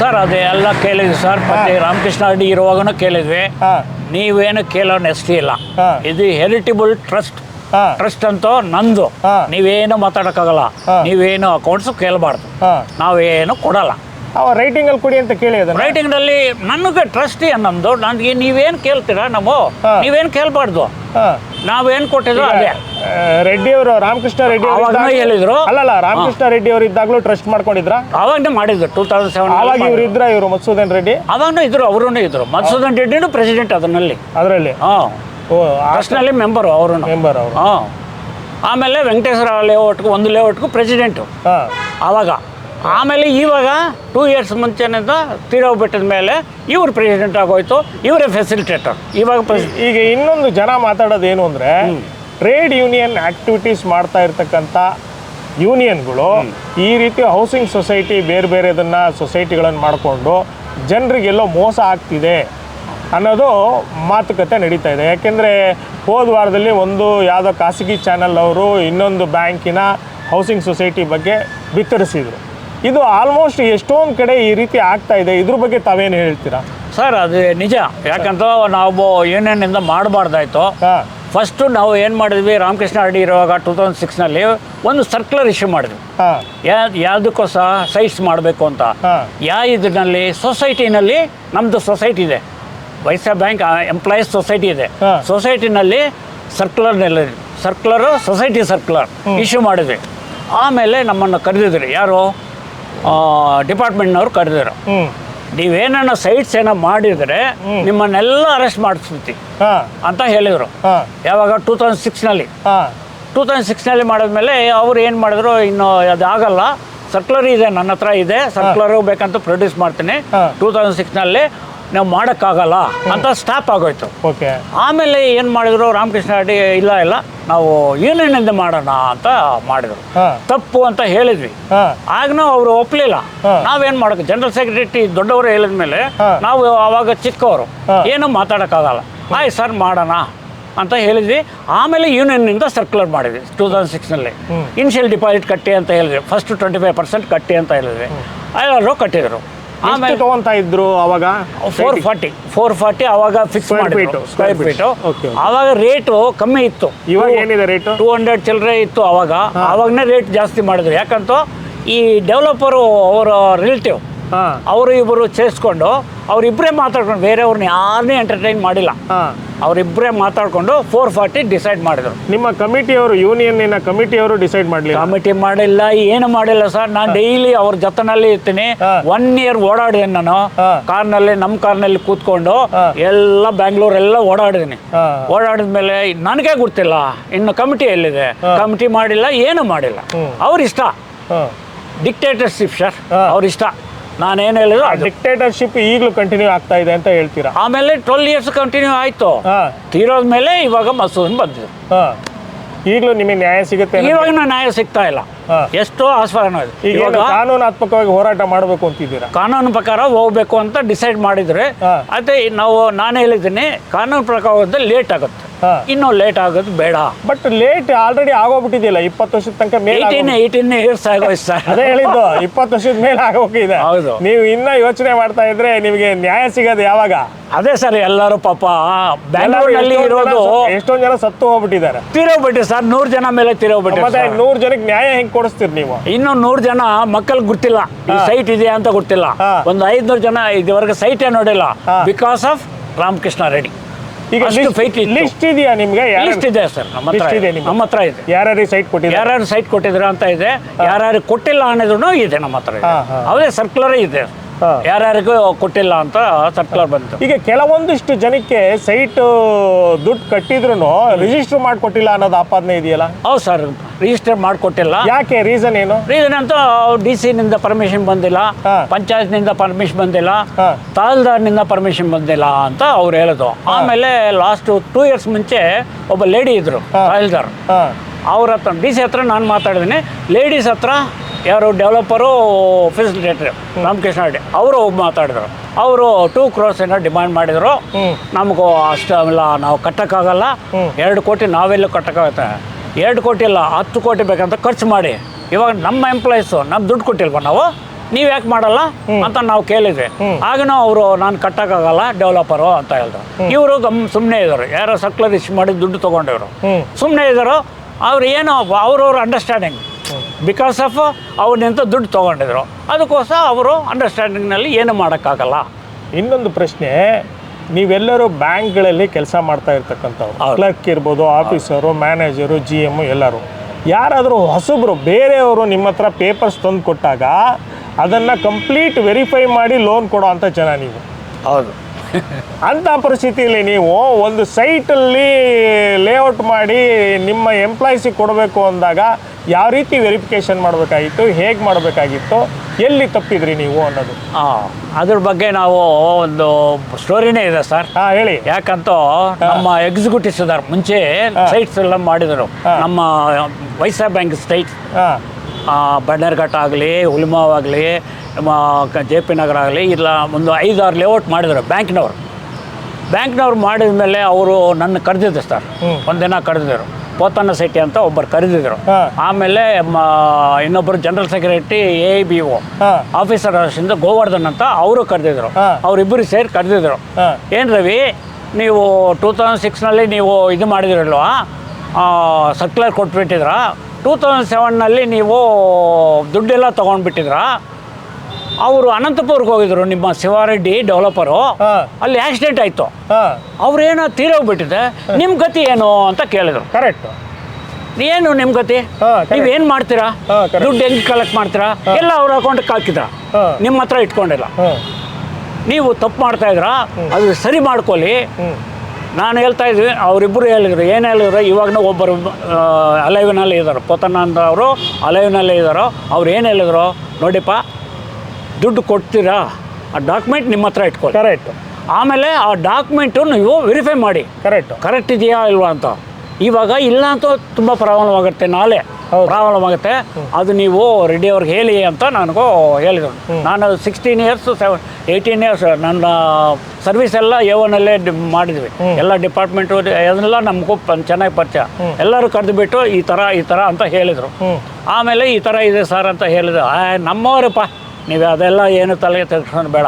ಸರ್ ಅದೇ ಎಲ್ಲ ಕೇಳಿದ್ವಿ ಸರ್ ಮತ್ತೆ ರಾಮಕೃಷ್ಣ ರೆಡ್ಡಿ ಇರುವಾಗನೂ ಕೇಳಿದ್ವಿ. ನೀವೇನು ಕೇಳೋ ನೆಸ್ಟಿ ಇಲ್ಲ. ಇದು ಹೆರಿಟೇಬಲ್ ಟ್ರಸ್ಟ್ ಟ್ರಸ್ಟ್ ಅಂತೂ ನಂದು. ನೀವೇನು ಮಾತಾಡೋಕ್ಕಾಗಲ್ಲ. ನೀವೇನು ಅಕೌಂಟ್ಸು ಕೇಳಬಾರ್ದು. ನಾವೇನು ಕೊಡಲ್ಲ. ಅವ ರೈಟಿಂಗಲ್ಲಿ ಕೊಡಿ ಅಂತ ಕೇಳಿದ್ರು ರೈಟಿಂಗ್ ರೈಟಿಂಗ್ನಲ್ಲಿ ನನಗೆ ಟ್ರಸ್ಟಿ ನಮ್ದು. ನನಗೆ ನೀವೇನು ಕೇಳ್ತೀರಾ ನಾವು ನೀವೇನ್ ಕೇಳಬಾರ್ದು. ನಾವೇನು ಕೊಟ್ಟಿದ್ರು ಅದೇ. ರೆಡ್ಡಿ ಅವರು ರಾಮಕೃಷ್ಣ ರೆಡ್ಡಿ ಹೇಳಿದ್ರು. ಅಲ್ಲ ರಾಮಕೃಷ್ಣ ರೆಡ್ಡಿ ಅವರು ಇದ್ದಾಗಲೂ ಟ್ರಸ್ಟ್ ಮಾಡ್ಕೊಂಡಿದ್ರ? ಅವಾಗನೇ ಮಾಡಿದ್ರು ಟೂ ತೌಸಂಡ್ ಸೆವೆನ್ ಅವಾಗ ಇವ್ರು ಇದ್ರ ಇವರು ಮಧುಸೂದನ್ ರೆಡ್ಡಿ? ಅವಾಗನೂ ಇದ್ರು ಅವರೂ ಇದ್ರು. ಮಧುಸೂದನ್ ರೆಡ್ಡಿನೂ ಪ್ರೆಸಿಡೆಂಟ್ ಅದರಲ್ಲಿ. ಅದರಲ್ಲಿ? ಹಾಂ. ಟ್ರಸ್ಟ್ನಲ್ಲಿ ಮೆಂಬರು ಅವರು ಮೆಂಬರ್ ಅವರು. ಹಾಂ. ಆಮೇಲೆ ವೆಂಕಟೇಶ್ವರ ಲೇಔಟ್ಗೂ ಒಂದು ಲೇಔಟ್ಗೂ ಪ್ರೆಸಿಡೆಂಟು ಹಾಂ. ಆವಾಗ ಆಮೇಲೆ ಇವಾಗ ಟೂ ಇಯರ್ಸ್ ಮುಂಚೆನಿಂದ ತೀರೋಗ್ಬಿಟ್ಟಿದ ಮೇಲೆ ಇವ್ರು ಪ್ರೆಸಿಡೆಂಟ್ ಆಗೋಯ್ತು ಇವರೇ ಫೆಸಿಲಿಟೇಟರ್ ಇವಾಗ ಈಗ ಇನ್ನೊಂದು ಜನ ಮಾತಾಡೋದು ಏನು ಅಂದರೆ ಟ್ರೇಡ್ ಯೂನಿಯನ್ ಆಕ್ಟಿವಿಟೀಸ್ ಮಾಡ್ತಾ ಇರ್ತಕ್ಕಂಥ ಯೂನಿಯನ್ಗಳು ಈ ರೀತಿ ಹೌಸಿಂಗ್ ಸೊಸೈಟಿ ಬೇರೆ ಬೇರೆದನ್ನ ಸೊಸೈಟಿಗಳನ್ನು ಮಾಡಿಕೊಂಡು ಜನರಿಗೆಲ್ಲೋ ಮೋಸ ಆಗ್ತಿದೆ ಅನ್ನೋದು ಮಾತುಕತೆ ನಡೀತಾ ಇದೆ. ಯಾಕೆಂದರೆ ಹೋದ ವಾರದಲ್ಲಿ ಒಂದು ಯಾವುದೋ ಖಾಸಗಿ ಚಾನಲ್ ಅವರು ಇನ್ನೊಂದು ಬ್ಯಾಂಕಿನ ಹೌಸಿಂಗ್ ಸೊಸೈಟಿ ಬಗ್ಗೆ ಬಿತ್ತರಿಸಿದರು. ಇದು ಆಲ್ಮೋಸ್ಟ್ ಎಷ್ಟೊಂದು ಕಡೆ ಈ ರೀತಿ ಆಗ್ತಾ ಇದೆ. ಇದ್ರ ಬಗ್ಗೆ ತಾವೇನು ಹೇಳ್ತೀರಾ? ಸರ್ ಅದು ನಿಜ. ಯಾಕಂತ ನಾವು ಯೂನಿಯನ್ನಿಂದ ಮಾಡಬಾರ್ದಾಯ್ತು. ಫಸ್ಟು ನಾವು ಏನು ಮಾಡಿದ್ವಿ ರಾಮಕೃಷ್ಣ ಅಡಿ ಇರುವಾಗ ಟೂ ತೌಸಂಡ್ ಸಿಕ್ಸ್ನಲ್ಲಿ ಒಂದು ಸರ್ಕ್ಯುಲರ್ ಇಶ್ಯೂ ಮಾಡಿದ್ವಿ. ಯಾ ಯಾ ಸಹ ಸೈಟ್ಸ್ ಮಾಡಬೇಕು ಅಂತ. ಯಾ ಇದರಲ್ಲಿ ಸೊಸೈಟಿನಲ್ಲಿ ನಮ್ಮದು ಸೊಸೈಟಿ ಇದೆ. ವೈಸಾ ಬ್ಯಾಂಕ್ ಎಂಪ್ಲಾಯೀಸ್ ಸೊಸೈಟಿ ಇದೆ. ಸೊಸೈಟಿನಲ್ಲಿ ಸರ್ಕ್ಯುಲರ್ನಲ್ಲಿ ಸರ್ಕ್ಯುಲರ್ ಸೊಸೈಟಿ ಸರ್ಕ್ಯುಲರ್ ಇಶ್ಯೂ ಮಾಡಿದ್ವಿ. ಆಮೇಲೆ ನಮ್ಮನ್ನು ಕರೆದಿದ್ರು. ಯಾರು? ಡಿಪಾರ್ಟ್ಮೆಂಟ್ನವ್ರು ಕರೆದಿದ್ರು. ಹ್ಞೂ ನೀವೇನ ಸೈಟ್ಸ್ ಏನೋ ಮಾಡಿದರೆ ನಿಮ್ಮನ್ನೆಲ್ಲ ಅರೆಸ್ಟ್ ಮಾಡಿಸ್ಬಿಡ್ತೀವಿ ಅಂತ ಹೇಳಿದರು. ಯಾವಾಗ ಟೂ ತೌಸಂಡ್ ಸಿಕ್ಸ್ನಲ್ಲಿ. ಟೂ ತೌಸಂಡ್ ಸಿಕ್ಸ್ನಲ್ಲಿ ಮಾಡಿದ್ಮೇಲೆ ಅವ್ರು ಏನು ಮಾಡಿದ್ರು ಇನ್ನು ಅದು ಆಗಲ್ಲ. ಸರ್ಕ್ಯುಲರ್ ಇದೆ ನನ್ನ ಹತ್ರ ಇದೆ. ಸರ್ಕ್ಯುಲರ್ ಬೇಕಂತ ಪ್ರೊಡ್ಯೂಸ್ ಮಾಡ್ತೀನಿ. ಟೂ ತೌಸಂಡ್ ಸಿಕ್ಸ್ನಲ್ಲಿ ನಾವು ಮಾಡೋಕ್ಕಾಗಲ್ಲ ಅಂತ ಸ್ಟಾಪ್ ಆಗೋಯ್ತು. ಓಕೆ. ಆಮೇಲೆ ಏನು ಮಾಡಿದ್ರು ರಾಮಕೃಷ್ಣ ಅಡಿ ಇಲ್ಲ ಇಲ್ಲ ನಾವು ಏನೇನಿಂದ ಮಾಡೋಣ ಅಂತ ಮಾಡಿದ್ರು. ತಪ್ಪು ಅಂತ ಹೇಳಿದ್ವಿ. ಆಗ ಆಗನೂ ಅವರು ಒಪ್ಪಲಿಲ್ಲ ನಾವೇನ್ ಮಾಡೋಕೆ ಜನರಲ್ ಸೆಕ್ರೆಟರಿ ದೊಡ್ಡವರು ಹೇಳಿದ ಮೇಲೆ ನಾವು ಅವಾಗ ಚಿಕ್ಕವರು. ಏನೂ ಮಾತಾಡೋಕ್ಕಾಗಲ್ಲ. ಆಯ್ತು ಸರ್ ಮಾಡೋಣ ಅಂತ ಹೇಳಿದ್ವಿ. ಆಮೇಲೆ ಯೂನಿಯನ್ನಿಂದ ಸರ್ಕ್ಯುಲರ್ ಮಾಡಿದ್ವಿ ಟೂ ತೌಸಂಡ್ ಸಿಕ್ಸ್ನಲ್ಲಿ ಇನಿಷಿಯಲ್ ಡಿಪಾಸಿಟ್ ಕಟ್ಟಿ ಅಂತ ಹೇಳಿದ್ವಿ. ಫಸ್ಟ್ ಟ್ವೆಂಟಿ ಫೈವ್ ಪರ್ಸೆಂಟ್ ಕಟ್ಟಿ ಅಂತ ಹೇಳಿದ್ವಿ. ಎಲ್ಲರೂ ಕಟ್ಟಿದರು. ಆಮೇಲೆ ತಗೊಂತ ಇದ್ರು ಅವಾಗ? ಫೋರ್ ಫಾರ್ಟಿ ಫೋರ್ ಫಾರ್ಟಿ ಅವಾಗ ಫಿಕ್ಸ್ feet, ಸ್ಕ್ವೇರ್ ಫೀಟು. ಆವಾಗ ರೇಟು ಕಮ್ಮಿ ಇತ್ತು. ಇವಾಗ ಏನಿದೆ ರೇಟು ಟೂ ಹಂಡ್ರೆಡ್ ಚಿಲ್ಲರೆ ಇತ್ತು ಅವಾಗ. ಅವಾಗನೇ ರೇಟ್ ಜಾಸ್ತಿ ಮಾಡಿದ್ರು. ಯಾಕಂತ ಈ ಡೆವಲಪರು ಅವರ ರಿಲೇಟಿವ್ ಅವರು ಇಬ್ಬರು ಸೇರಿಸ್ಕೊಂಡು ಅವರಿಬ್ಬರೇ ಮಾತಾಡ್ಕೊಂಡು ಬೇರೆಯವ್ರನ್ನ ಯಾರನ್ನೇ ಎಂಟರ್ಟೈನ್ ಮಾಡಿಲ್ಲ. ಹಾಂ. ಅವರಿಬ್ಬರೇ ಮಾತಾಡ್ಕೊಂಡು ಫೋರ್ ಫಾರ್ಟಿ ಡಿಸೈಡ್ ಮಾಡಿದ್ರು. ನಿಮ್ಮ ಕಮಿಟಿಯವರು ಯೂನಿಯನ್ನಿನ ಕಮಿಟಿಯವರು ಡಿಸೈಡ್ ಮಾಡಲಿಲ್ಲ? ಕಮಿಟಿ ಮಾಡಿಲ್ಲ ಏನು ಮಾಡಿಲ್ಲ ಸರ್. ನಾನು ಡೈಲಿ ಅವ್ರ ಜೊತೆನಲ್ಲಿ ಇರ್ತೀನಿ. ಒನ್ ಇಯರ್ ಓಡಾಡಿದೆ ನಾನು. ಕಾರ್ನಲ್ಲಿ ನಮ್ಮ ಕಾರ್ನಲ್ಲಿ ಕೂತ್ಕೊಂಡು ಎಲ್ಲ ಬ್ಯಾಂಗ್ಳೂರ್ ಎಲ್ಲ ಓಡಾಡಿದ್ದೀನಿ ಹಾಂ. ಓಡಾಡಿದ ಮೇಲೆ ನನಗೆ ಗೊತ್ತಿಲ್ಲ. ಇನ್ನು ಕಮಿಟಿ ಎಲ್ಲಿದೆ? ಕಮಿಟಿ ಮಾಡಿಲ್ಲ ಏನು ಮಾಡಿಲ್ಲ. ಅವ್ರಿಷ್ಟ. ಅವ್ರ ಇಷ್ಟ ಡಿಕ್ಟೇಟರ್ಶಿಪ್ ಸರ್. ಅವ್ರ ಇಷ್ಟ ನಾನೇನು ಹೇಳಿದ್ರು ಅದು. ಡಿಕ್ಟೇಟರ್ಶಿಪ್ ಈಗಲೂ ಕಂಟಿನ್ಯೂ ಆಗ್ತಾ ಇದೆ ಅಂತ ಹೇಳ್ತೀರಾ? ಆಮೇಲೆ ಟ್ವೆಲ್ ಇಯರ್ಸ್ ಕಂಟಿನ್ಯೂ ಆಯಿತು. ತೀರೋದ ಮೇಲೆ ಇವಾಗ ಮಸೂದನ್ ಬಂದಿದೆ. ಈಗಲೂ ನಿಮಗೆ ನ್ಯಾಯ ಸಿಗುತ್ತೆ ಇವಾಗ ನ್ಯಾಯ ಸಿಗ್ತಾ ಇಲ್ಲ. ಎಷ್ಟೋ ಆಸ್ವಾದನ ಈಗ ಕಾನೂನಾತ್ಮಕವಾಗಿ ಹೋರಾಟ ಮಾಡಬೇಕು ಅಂತಿದ್ದೀರಾ? ಕಾನೂನು ಪ್ರಕಾರ ಹೋಗ್ಬೇಕು ಅಂತ ಡಿಸೈಡ್ ಮಾಡಿದ್ರೆ ಅದೇ ನಾವು ನಾನು ಹೇಳಿದ್ದೀನಿ ಕಾನೂನು ಪ್ರಕಾರ ಲೇಟ್ ಆಗುತ್ತೆ. ಇನ್ನೂ ಲೇಟ್ ಆಗೋದು ಬೇಡ. ಬಟ್ ಲೇಟ್ ಆಲ್ರೆಡಿ ಆಗೋಗ್ಬಿಟ್ಟಿದೆಯಲ್ಲ ಇಪ್ಪತ್ತು ವರ್ಷದ ತನಕ ಏಯ್ಟೀನ್ ಏಯ್ಟೀನ್ ಇಯರ್ಸ್ ಆಗೋಯ್ತು ಸರ್ ಅದೇ ಹೇಳಿದ್ದು ಇಪ್ಪತ್ತು ವರ್ಷದ ಮೇಲೆ ಆಗೋಗಿದೆ ಹೌದು. ನೀವು ಇನ್ನ ಯೋಚನೆ ಮಾಡ್ತಾ ಇದ್ರೆ ನಿಮಗೆ ನ್ಯಾಯ ಸಿಗೋದು ಯಾವಾಗ? ಅದೇ ಸರ್ ಎಲ್ಲರೂ ಪಾಪ ಬ್ಯಾಂಗ್ಳೂರ್ನಲ್ಲಿ ಇರೋದು ಎಷ್ಟೊಂದು ಜನ ಸತ್ತು ಹೋಗ್ಬಿಟ್ಟಿದ್ದಾರೆ. ತೀರೋಗ್ಬಿಟ್ಟು ಸರ್ ನೂರ್ ಜನ ಮೇಲೆ ತೀರೋಗ್ಬಿಟ್ಟು ಮತ್ತೆ ನೂರ್ ಜನಕ್ಕೆ ನ್ಯಾಯ ಹೆಂಗ್ ಕೊಡಿಸ್ತೀರಿ ನೀವು? ಇನ್ನು ನೂರ್ ಜನ ಮಕ್ಕಳಿಗೆ ಗೊತ್ತಿಲ್ಲ. ಈ ಸೈಟ್ ಇದೆಯಾ ಅಂತ ಗೊತ್ತಿಲ್ಲ. ಒಂದು ಐದ್ನೂರು ಜನ ಇದುವರೆಗೆ ಸೈಟೇ ನೋಡಿಲ್ಲ. Because of Ramakrishna Reddy. ಈಗ ಅಷ್ಟು ಫೈಟ್ ಲಿಸ್ಟ್ ಇದೆಯಾ ನಿಮ್ಗೆ? ಲಿಸ್ಟ್ ಇದೆ ಸರ್ ನಮ್ಮ ಹತ್ರ ಇದೆ. ಇದೆ. ನಿಮ್ಗೆ? ನಮ್ಮ ಹತ್ರ ಇದೆ. ಯಾರ್ಯಾರಿಗೆ ಸೈಟ್ ಕೊಟ್ಟಿದ್ದಾರೆ? ಯಾರ್ಯಾರು ಸೈಟ್ ಕೊಟ್ಟಿದ್ರು ಅಂತ ಇದೆ. ಯಾರ್ಯಾರು ಕೊಟ್ಟಿಲ್ಲ ಅನ್ನೋದು ಇದೆ ನಮ್ಮ ಹತ್ರ. ಅವೇ ಸರ್ಕ್ಯುಲರ್ ಇದೆ. ಯಾರ್ಯಾರಿಗೂ ಕೊಟ್ಟಿಲ್ಲ ಅಂತ ಸರ್ಕ್ಯುಲರ್ ಬಂತು. ಈಗ ಕೆಲವೊಂದಿಷ್ಟು ಜನಕ್ಕೆ ಸೈಟ್ ದುಡ್ಡು ಕಟ್ಟಿದ್ರು ರಿಜಿಸ್ಟರ್ ಮಾಡಿಕೊಟ್ಟಿಲ್ಲ ಅನ್ನೋದು ಆಪಾದನೆ ಇದೆಯಲ್ಲ? ಹೌದು ಸರ್. ರಿಜಿಸ್ಟರ್ ಮಾಡಿಕೊಟ್ಟಿಲ್ಲ. ಯಾಕೆ? ರೀಸನ್ ಏನು? ರೀಸನ್ ಅಂತ ಡಿ ನಿಂದ ಪರ್ಮಿಷನ್ ಬಂದಿಲ್ಲ ಪಂಚಾಯತ್ನಿಂದ ಪರ್ಮಿಷನ್ ಬಂದಿಲ್ಲ ಹಾ. ತಹಸೀಲ್ದಾರ್ನಿಂದ ಪರ್ಮಿಷನ್ ಬಂದಿಲ್ಲ ಅಂತ ಅವ್ರು ಹೇಳಿದ್ರು ಆಮೇಲೆ ಲಾಸ್ಟ್ ಟೂ ಇಯರ್ಸ್ ಮುಂಚೆ ಒಬ್ಬ ಲೇಡಿ ಇದ್ರು ಹಾ. ತಹಸೀಲ್ದಾರ್. ಹಾ. ಅವ್ರ ಹತ್ರ ಡಿ ಸಿ ಹತ್ರ ನಾನು ಮಾತಾಡಿದ್ದೀನಿ ಲೇಡೀಸ್ ಹತ್ರ ಯಾರು ಡೆವಲಪರು ಫೆಸಿಲಿಟೇಟರ್ ರಾಮಕೃಷ್ಣ ರೆಡ್ಡಿ ಅವರು ಮಾತಾಡಿದ್ರು. ಅವರು ಟೂ ಕ್ರೋರ್ಸ್ ಏನೋ ಡಿಮ್ಯಾಂಡ್ ಮಾಡಿದರು. ನಮಗೂ ಅಷ್ಟು ಅವೆಲ್ಲ ನಾವು ಕಟ್ಟೋಕ್ಕಾಗಲ್ಲ. ಎರಡು ಕೋಟಿ ನಾವೆಲ್ಲೂ ಕಟ್ಟೋಕ್ಕಾಗತ್ತೆ. ಎರಡು ಕೋಟಿ ಇಲ್ಲ ಹತ್ತು ಕೋಟಿ ಬೇಕಂತ ಖರ್ಚು ಮಾಡಿ. ಇವಾಗ ನಮ್ಮ ಎಂಪ್ಲಾಯೀಸು ನಮ್ಮ ದುಡ್ಡು ಕೊಟ್ಟಿಲ್ವ ನಾವು? ನೀವು ಯಾಕೆ ಮಾಡಲ್ಲ ಅಂತ ನಾವು ಕೇಳಿದ್ವಿ. ಆಗನೂ ಅವರು ನಾನು ಕಟ್ಟಕ್ಕಾಗಲ್ಲ ಡೆವಲಪರು ಅಂತ ಹೇಳಿದ್ರು. ಇವರು ಗಮ್ ಸುಮ್ಮನೆ ಇದ್ದಾರೆ ಯಾರೋ ಸಕ್ಲರ್ ಇಶ್ಯೂ ಮಾಡಿ ದುಡ್ಡು ತೊಗೊಂಡಿದ್ರು ಹ್ಮ್. ಸುಮ್ಮನೆ ಇದ್ದರು ಅವ್ರು ಏನೋ ಅವ್ರವ್ರ ಅಂಡರ್ಸ್ಟ್ಯಾಂಡಿಂಗ್ ಬಿಕಾಸ್ ಆಫ್ ಅವ್ರನಿಂದ ದುಡ್ಡು ತೊಗೊಂಡಿದ್ರು. ಅದಕ್ಕೋಸ್ಕರ ಅವರು ಅಂಡರ್ಸ್ಟ್ಯಾಂಡಿಂಗ್ನಲ್ಲಿ ಏನು ಮಾಡೋಕ್ಕಾಗಲ್ಲ. ಇನ್ನೊಂದು ಪ್ರಶ್ನೆ ನೀವೆಲ್ಲರೂ ಬ್ಯಾಂಕ್ಗಳಲ್ಲಿ ಕೆಲಸ ಮಾಡ್ತಾ ಇರ್ತಕ್ಕಂಥವ್ರು. ಕ್ಲರ್ಕ್ ಇರ್ಬೋದು ಆಫೀಸರು ಮ್ಯಾನೇಜರು ಜಿ ಎಮ್ಮು ಎಲ್ಲರೂ. ಯಾರಾದರೂ ಹೊಸಬ್ರು ಬೇರೆಯವರು ನಿಮ್ಮ ಹತ್ರ ಪೇಪರ್ಸ್ ತಂದು ಕೊಟ್ಟಾಗ ಅದನ್ನು ಕಂಪ್ಲೀಟ್ ವೆರಿಫೈ ಮಾಡಿ ಲೋನ್ ಕೊಡೋ ಅಂಥ ಜನ ನೀವು. ಹೌದು. ಅಂಥ ಪರಿಸ್ಥಿತಿಯಲ್ಲಿ ನೀವು ಒಂದು ಸೈಟಲ್ಲಿ ಲೇಔಟ್ ಮಾಡಿ ನಿಮ್ಮ ಎಂಪ್ಲಾಯ್ಸಿಗೆ ಕೊಡಬೇಕು ಅಂದಾಗ ಯಾವ ರೀತಿ ವೆರಿಫಿಕೇಷನ್ ಮಾಡಬೇಕಾಗಿತ್ತು ಹೇಗೆ ಮಾಡಬೇಕಾಗಿತ್ತು ಎಲ್ಲಿ ತಪ್ಪಿದ್ರಿ ನೀವು ಅನ್ನೋದು? ಹಾಂ ಅದ್ರ ಬಗ್ಗೆ ನಾವು ಒಂದು ಸ್ಟೋರಿನೇ ಇದೆ ಸರ್. ಹಾಂ ಹೇಳಿ. ಯಾಕಂತ ನಮ್ಮ ಎಕ್ಸಿಕ್ಯೂಟಿವ್ಸ್ ಇದಾರೆ ಮುಂಚೆ ಸೈಟ್ಸ್ ಎಲ್ಲ ಮಾಡಿದರು. ನಮ್ಮ ವೈಸಾ ಬ್ಯಾಂಕ್ ಸ್ಟೈಟ್ ಹಾಂ. ಬಣ್ಣರ್ಘಟ್ಟ ಆಗಲಿ ಹುಲ್ಮಾವ್ ಆಗಲಿ ಜೆ ಪಿ ನಗರ ಆಗಲಿ ಇಲ್ಲ ಒಂದು ಐದಾರು ಲೇಔಟ್ ಮಾಡಿದರು ಬ್ಯಾಂಕ್ನವ್ರು. ಬ್ಯಾಂಕ್ನವ್ರು ಮಾಡಿದ ಮೇಲೆ ಅವರು ನನ್ನ ಕರೆದಿದ್ದೆ ಸರ್. ಒಂದಿನ ಕರೆದಿದ್ರು. ಪೋತನ್ನ ಸೆಟ್ಟಿ ಅಂತ ಒಬ್ಬರು ಕರೆದಿದ್ರು. ಆಮೇಲೆ ಮ- ಇನ್ನೊಬ್ಬರು general secretary A B O officer ಇಂದ ಗೋವರ್ಧನ್ ಅಂತ ಅವರು ಕರೆದಿದ್ರು. ಅವರಿಬ್ಬರು ಸೇರಿ ಕರೆದಿದ್ರು. ಏನ್ ಏನು ರವಿ ನೀವು ಟೂ ತೌಸಂಡ್ ಸಿಕ್ಸ್ನಲ್ಲಿ ನೀವು ಇದು ಮಾಡಿದಿರಲ್ವಾ? ಸರ್ಕ್ಯುಲರ್ ಕೊಟ್ಬಿಟ್ಟಿದ್ರಾ? ಟೂ ತೌಸಂಡ್ ಸೆವೆನ್ನಲ್ಲಿ ನೀವು ದುಡ್ಡೆಲ್ಲ ತೊಗೊಂಡ್ಬಿಟ್ಟಿದ್ರಾ? ಅವರು ಅನಂತಪುರಕ್ಕೆ ಹೋಗಿದ್ರು ನಿಮ್ಮ ಶಿವಾರೆಡ್ಡಿ ಡೆವಲಪರು ಅಲ್ಲಿ ಆಕ್ಸಿಡೆಂಟ್ ಆಯಿತು. ಅವ್ರೇನೋ ತೀರೋಗ್ಬಿಟ್ಟಿದೆ ನಿಮ್ಮ ಗತಿ ಏನು ಅಂತ ಕೇಳಿದ್ರು. ಕರೆಕ್ಟ್ ಏನು ನಿಮ್ಮ ಗತಿ? ಹಾ, correct. ನೀವು ಏನು ಮಾಡ್ತೀರಾ? ದುಡ್ಡು ಹೆಂಗೆ ಕಲೆಕ್ಟ್ ಮಾಡ್ತೀರಾ? ಎಲ್ಲ ಅವ್ರ ಅಕೌಂಟ್ ಹಾಕಿದ್ರ. ನಿಮ್ಮ ಹತ್ರ ಇಟ್ಕೊಂಡಿಲ್ಲ. ನೀವು ತಪ್ಪು ಮಾಡ್ತಾ ಇದ್ರಾ ಅದು ಸರಿ ಮಾಡ್ಕೊಳ್ಳಿ. ನಾನು ಹೇಳ್ತಾ ಇದ್ವಿ ಅವರಿಬ್ಬರು ಹೇಳಿದ್ರು ಏನು ಹೇಳಿದ್ರು? ಇವಾಗ ಒಬ್ಬರು ಅಲೈವಿನಲ್ಲಿ ಇದ್ದಾರೆ ಪೋತನಾನಂದ ಅವರು ಅಲೈವ್ನಲ್ಲೇ ಇದ್ದಾರೋ ಅವ್ರು ಏನು ಹೇಳಿದ್ರು? ನೋಡಿಪ್ಪ. ದುಡ್ಡು ಕೊಡ್ತೀರಾ? ಆ ಡಾಕ್ಯುಮೆಂಟ್ ನಿಮ್ಮ ಹತ್ರ ಇಟ್ಕೊಳ್ಳಿ. ಕರೆಕ್ಟ್ ಆಮೇಲೆ ಆ ಡಾಕ್ಯುಮೆಂಟು ನೀವು ವೆರಿಫೈ ಮಾಡಿ. ಕರೆಕ್ಟ್ ಕರೆಕ್ಟ್ ಇದೆಯಾ ಇಲ್ವಾ ಅಂತ. ಇವಾಗ ಇಲ್ಲ ಅಂತ ತುಂಬ ಪ್ರಾಬ್ಲಮ್ ಆಗುತ್ತೆ ನಾಳೆ. ಪ್ರಾಬ್ಲಮ್ ಆಗುತ್ತೆ ಅದು ನೀವು ರೆಡಿ ಅವ್ರಿಗೆ ಹೇಳಿ ಅಂತ ನನಗೂ ಹೇಳಿದ್ರು. ನಾನು sixteen years seven eighteen years ನನ್ನ ಸರ್ವಿಸ್ ಎಲ್ಲ ಎ ಒನ್ನಲ್ಲೇ ಮಾಡಿದ್ವಿ. ಎಲ್ಲ ಡಿಪಾರ್ಟ್ಮೆಂಟು ಅದನ್ನೆಲ್ಲ ನಮಗೂ ಪ- ಚೆನ್ನಾಗಿ ಪರಿಚಯ. ಎಲ್ಲರೂ ಕರೆದುಬಿಟ್ಟು ಈ ಥರ ಈ ಥರ ಅಂತ ಹೇಳಿದರು. ಆಮೇಲೆ ಈ ಥರ ಇದೆ ಸರ್ ಅಂತ ಹೇಳಿದ್ರು. ನಮ್ಮವರು ನಮ್ಮವರಪ್ಪ ನೀವು ಅದೆಲ್ಲ ಏನು ತಲೆಗೆ ತೆಗೆಸ್ಕೊಂಡು ಬೇಡ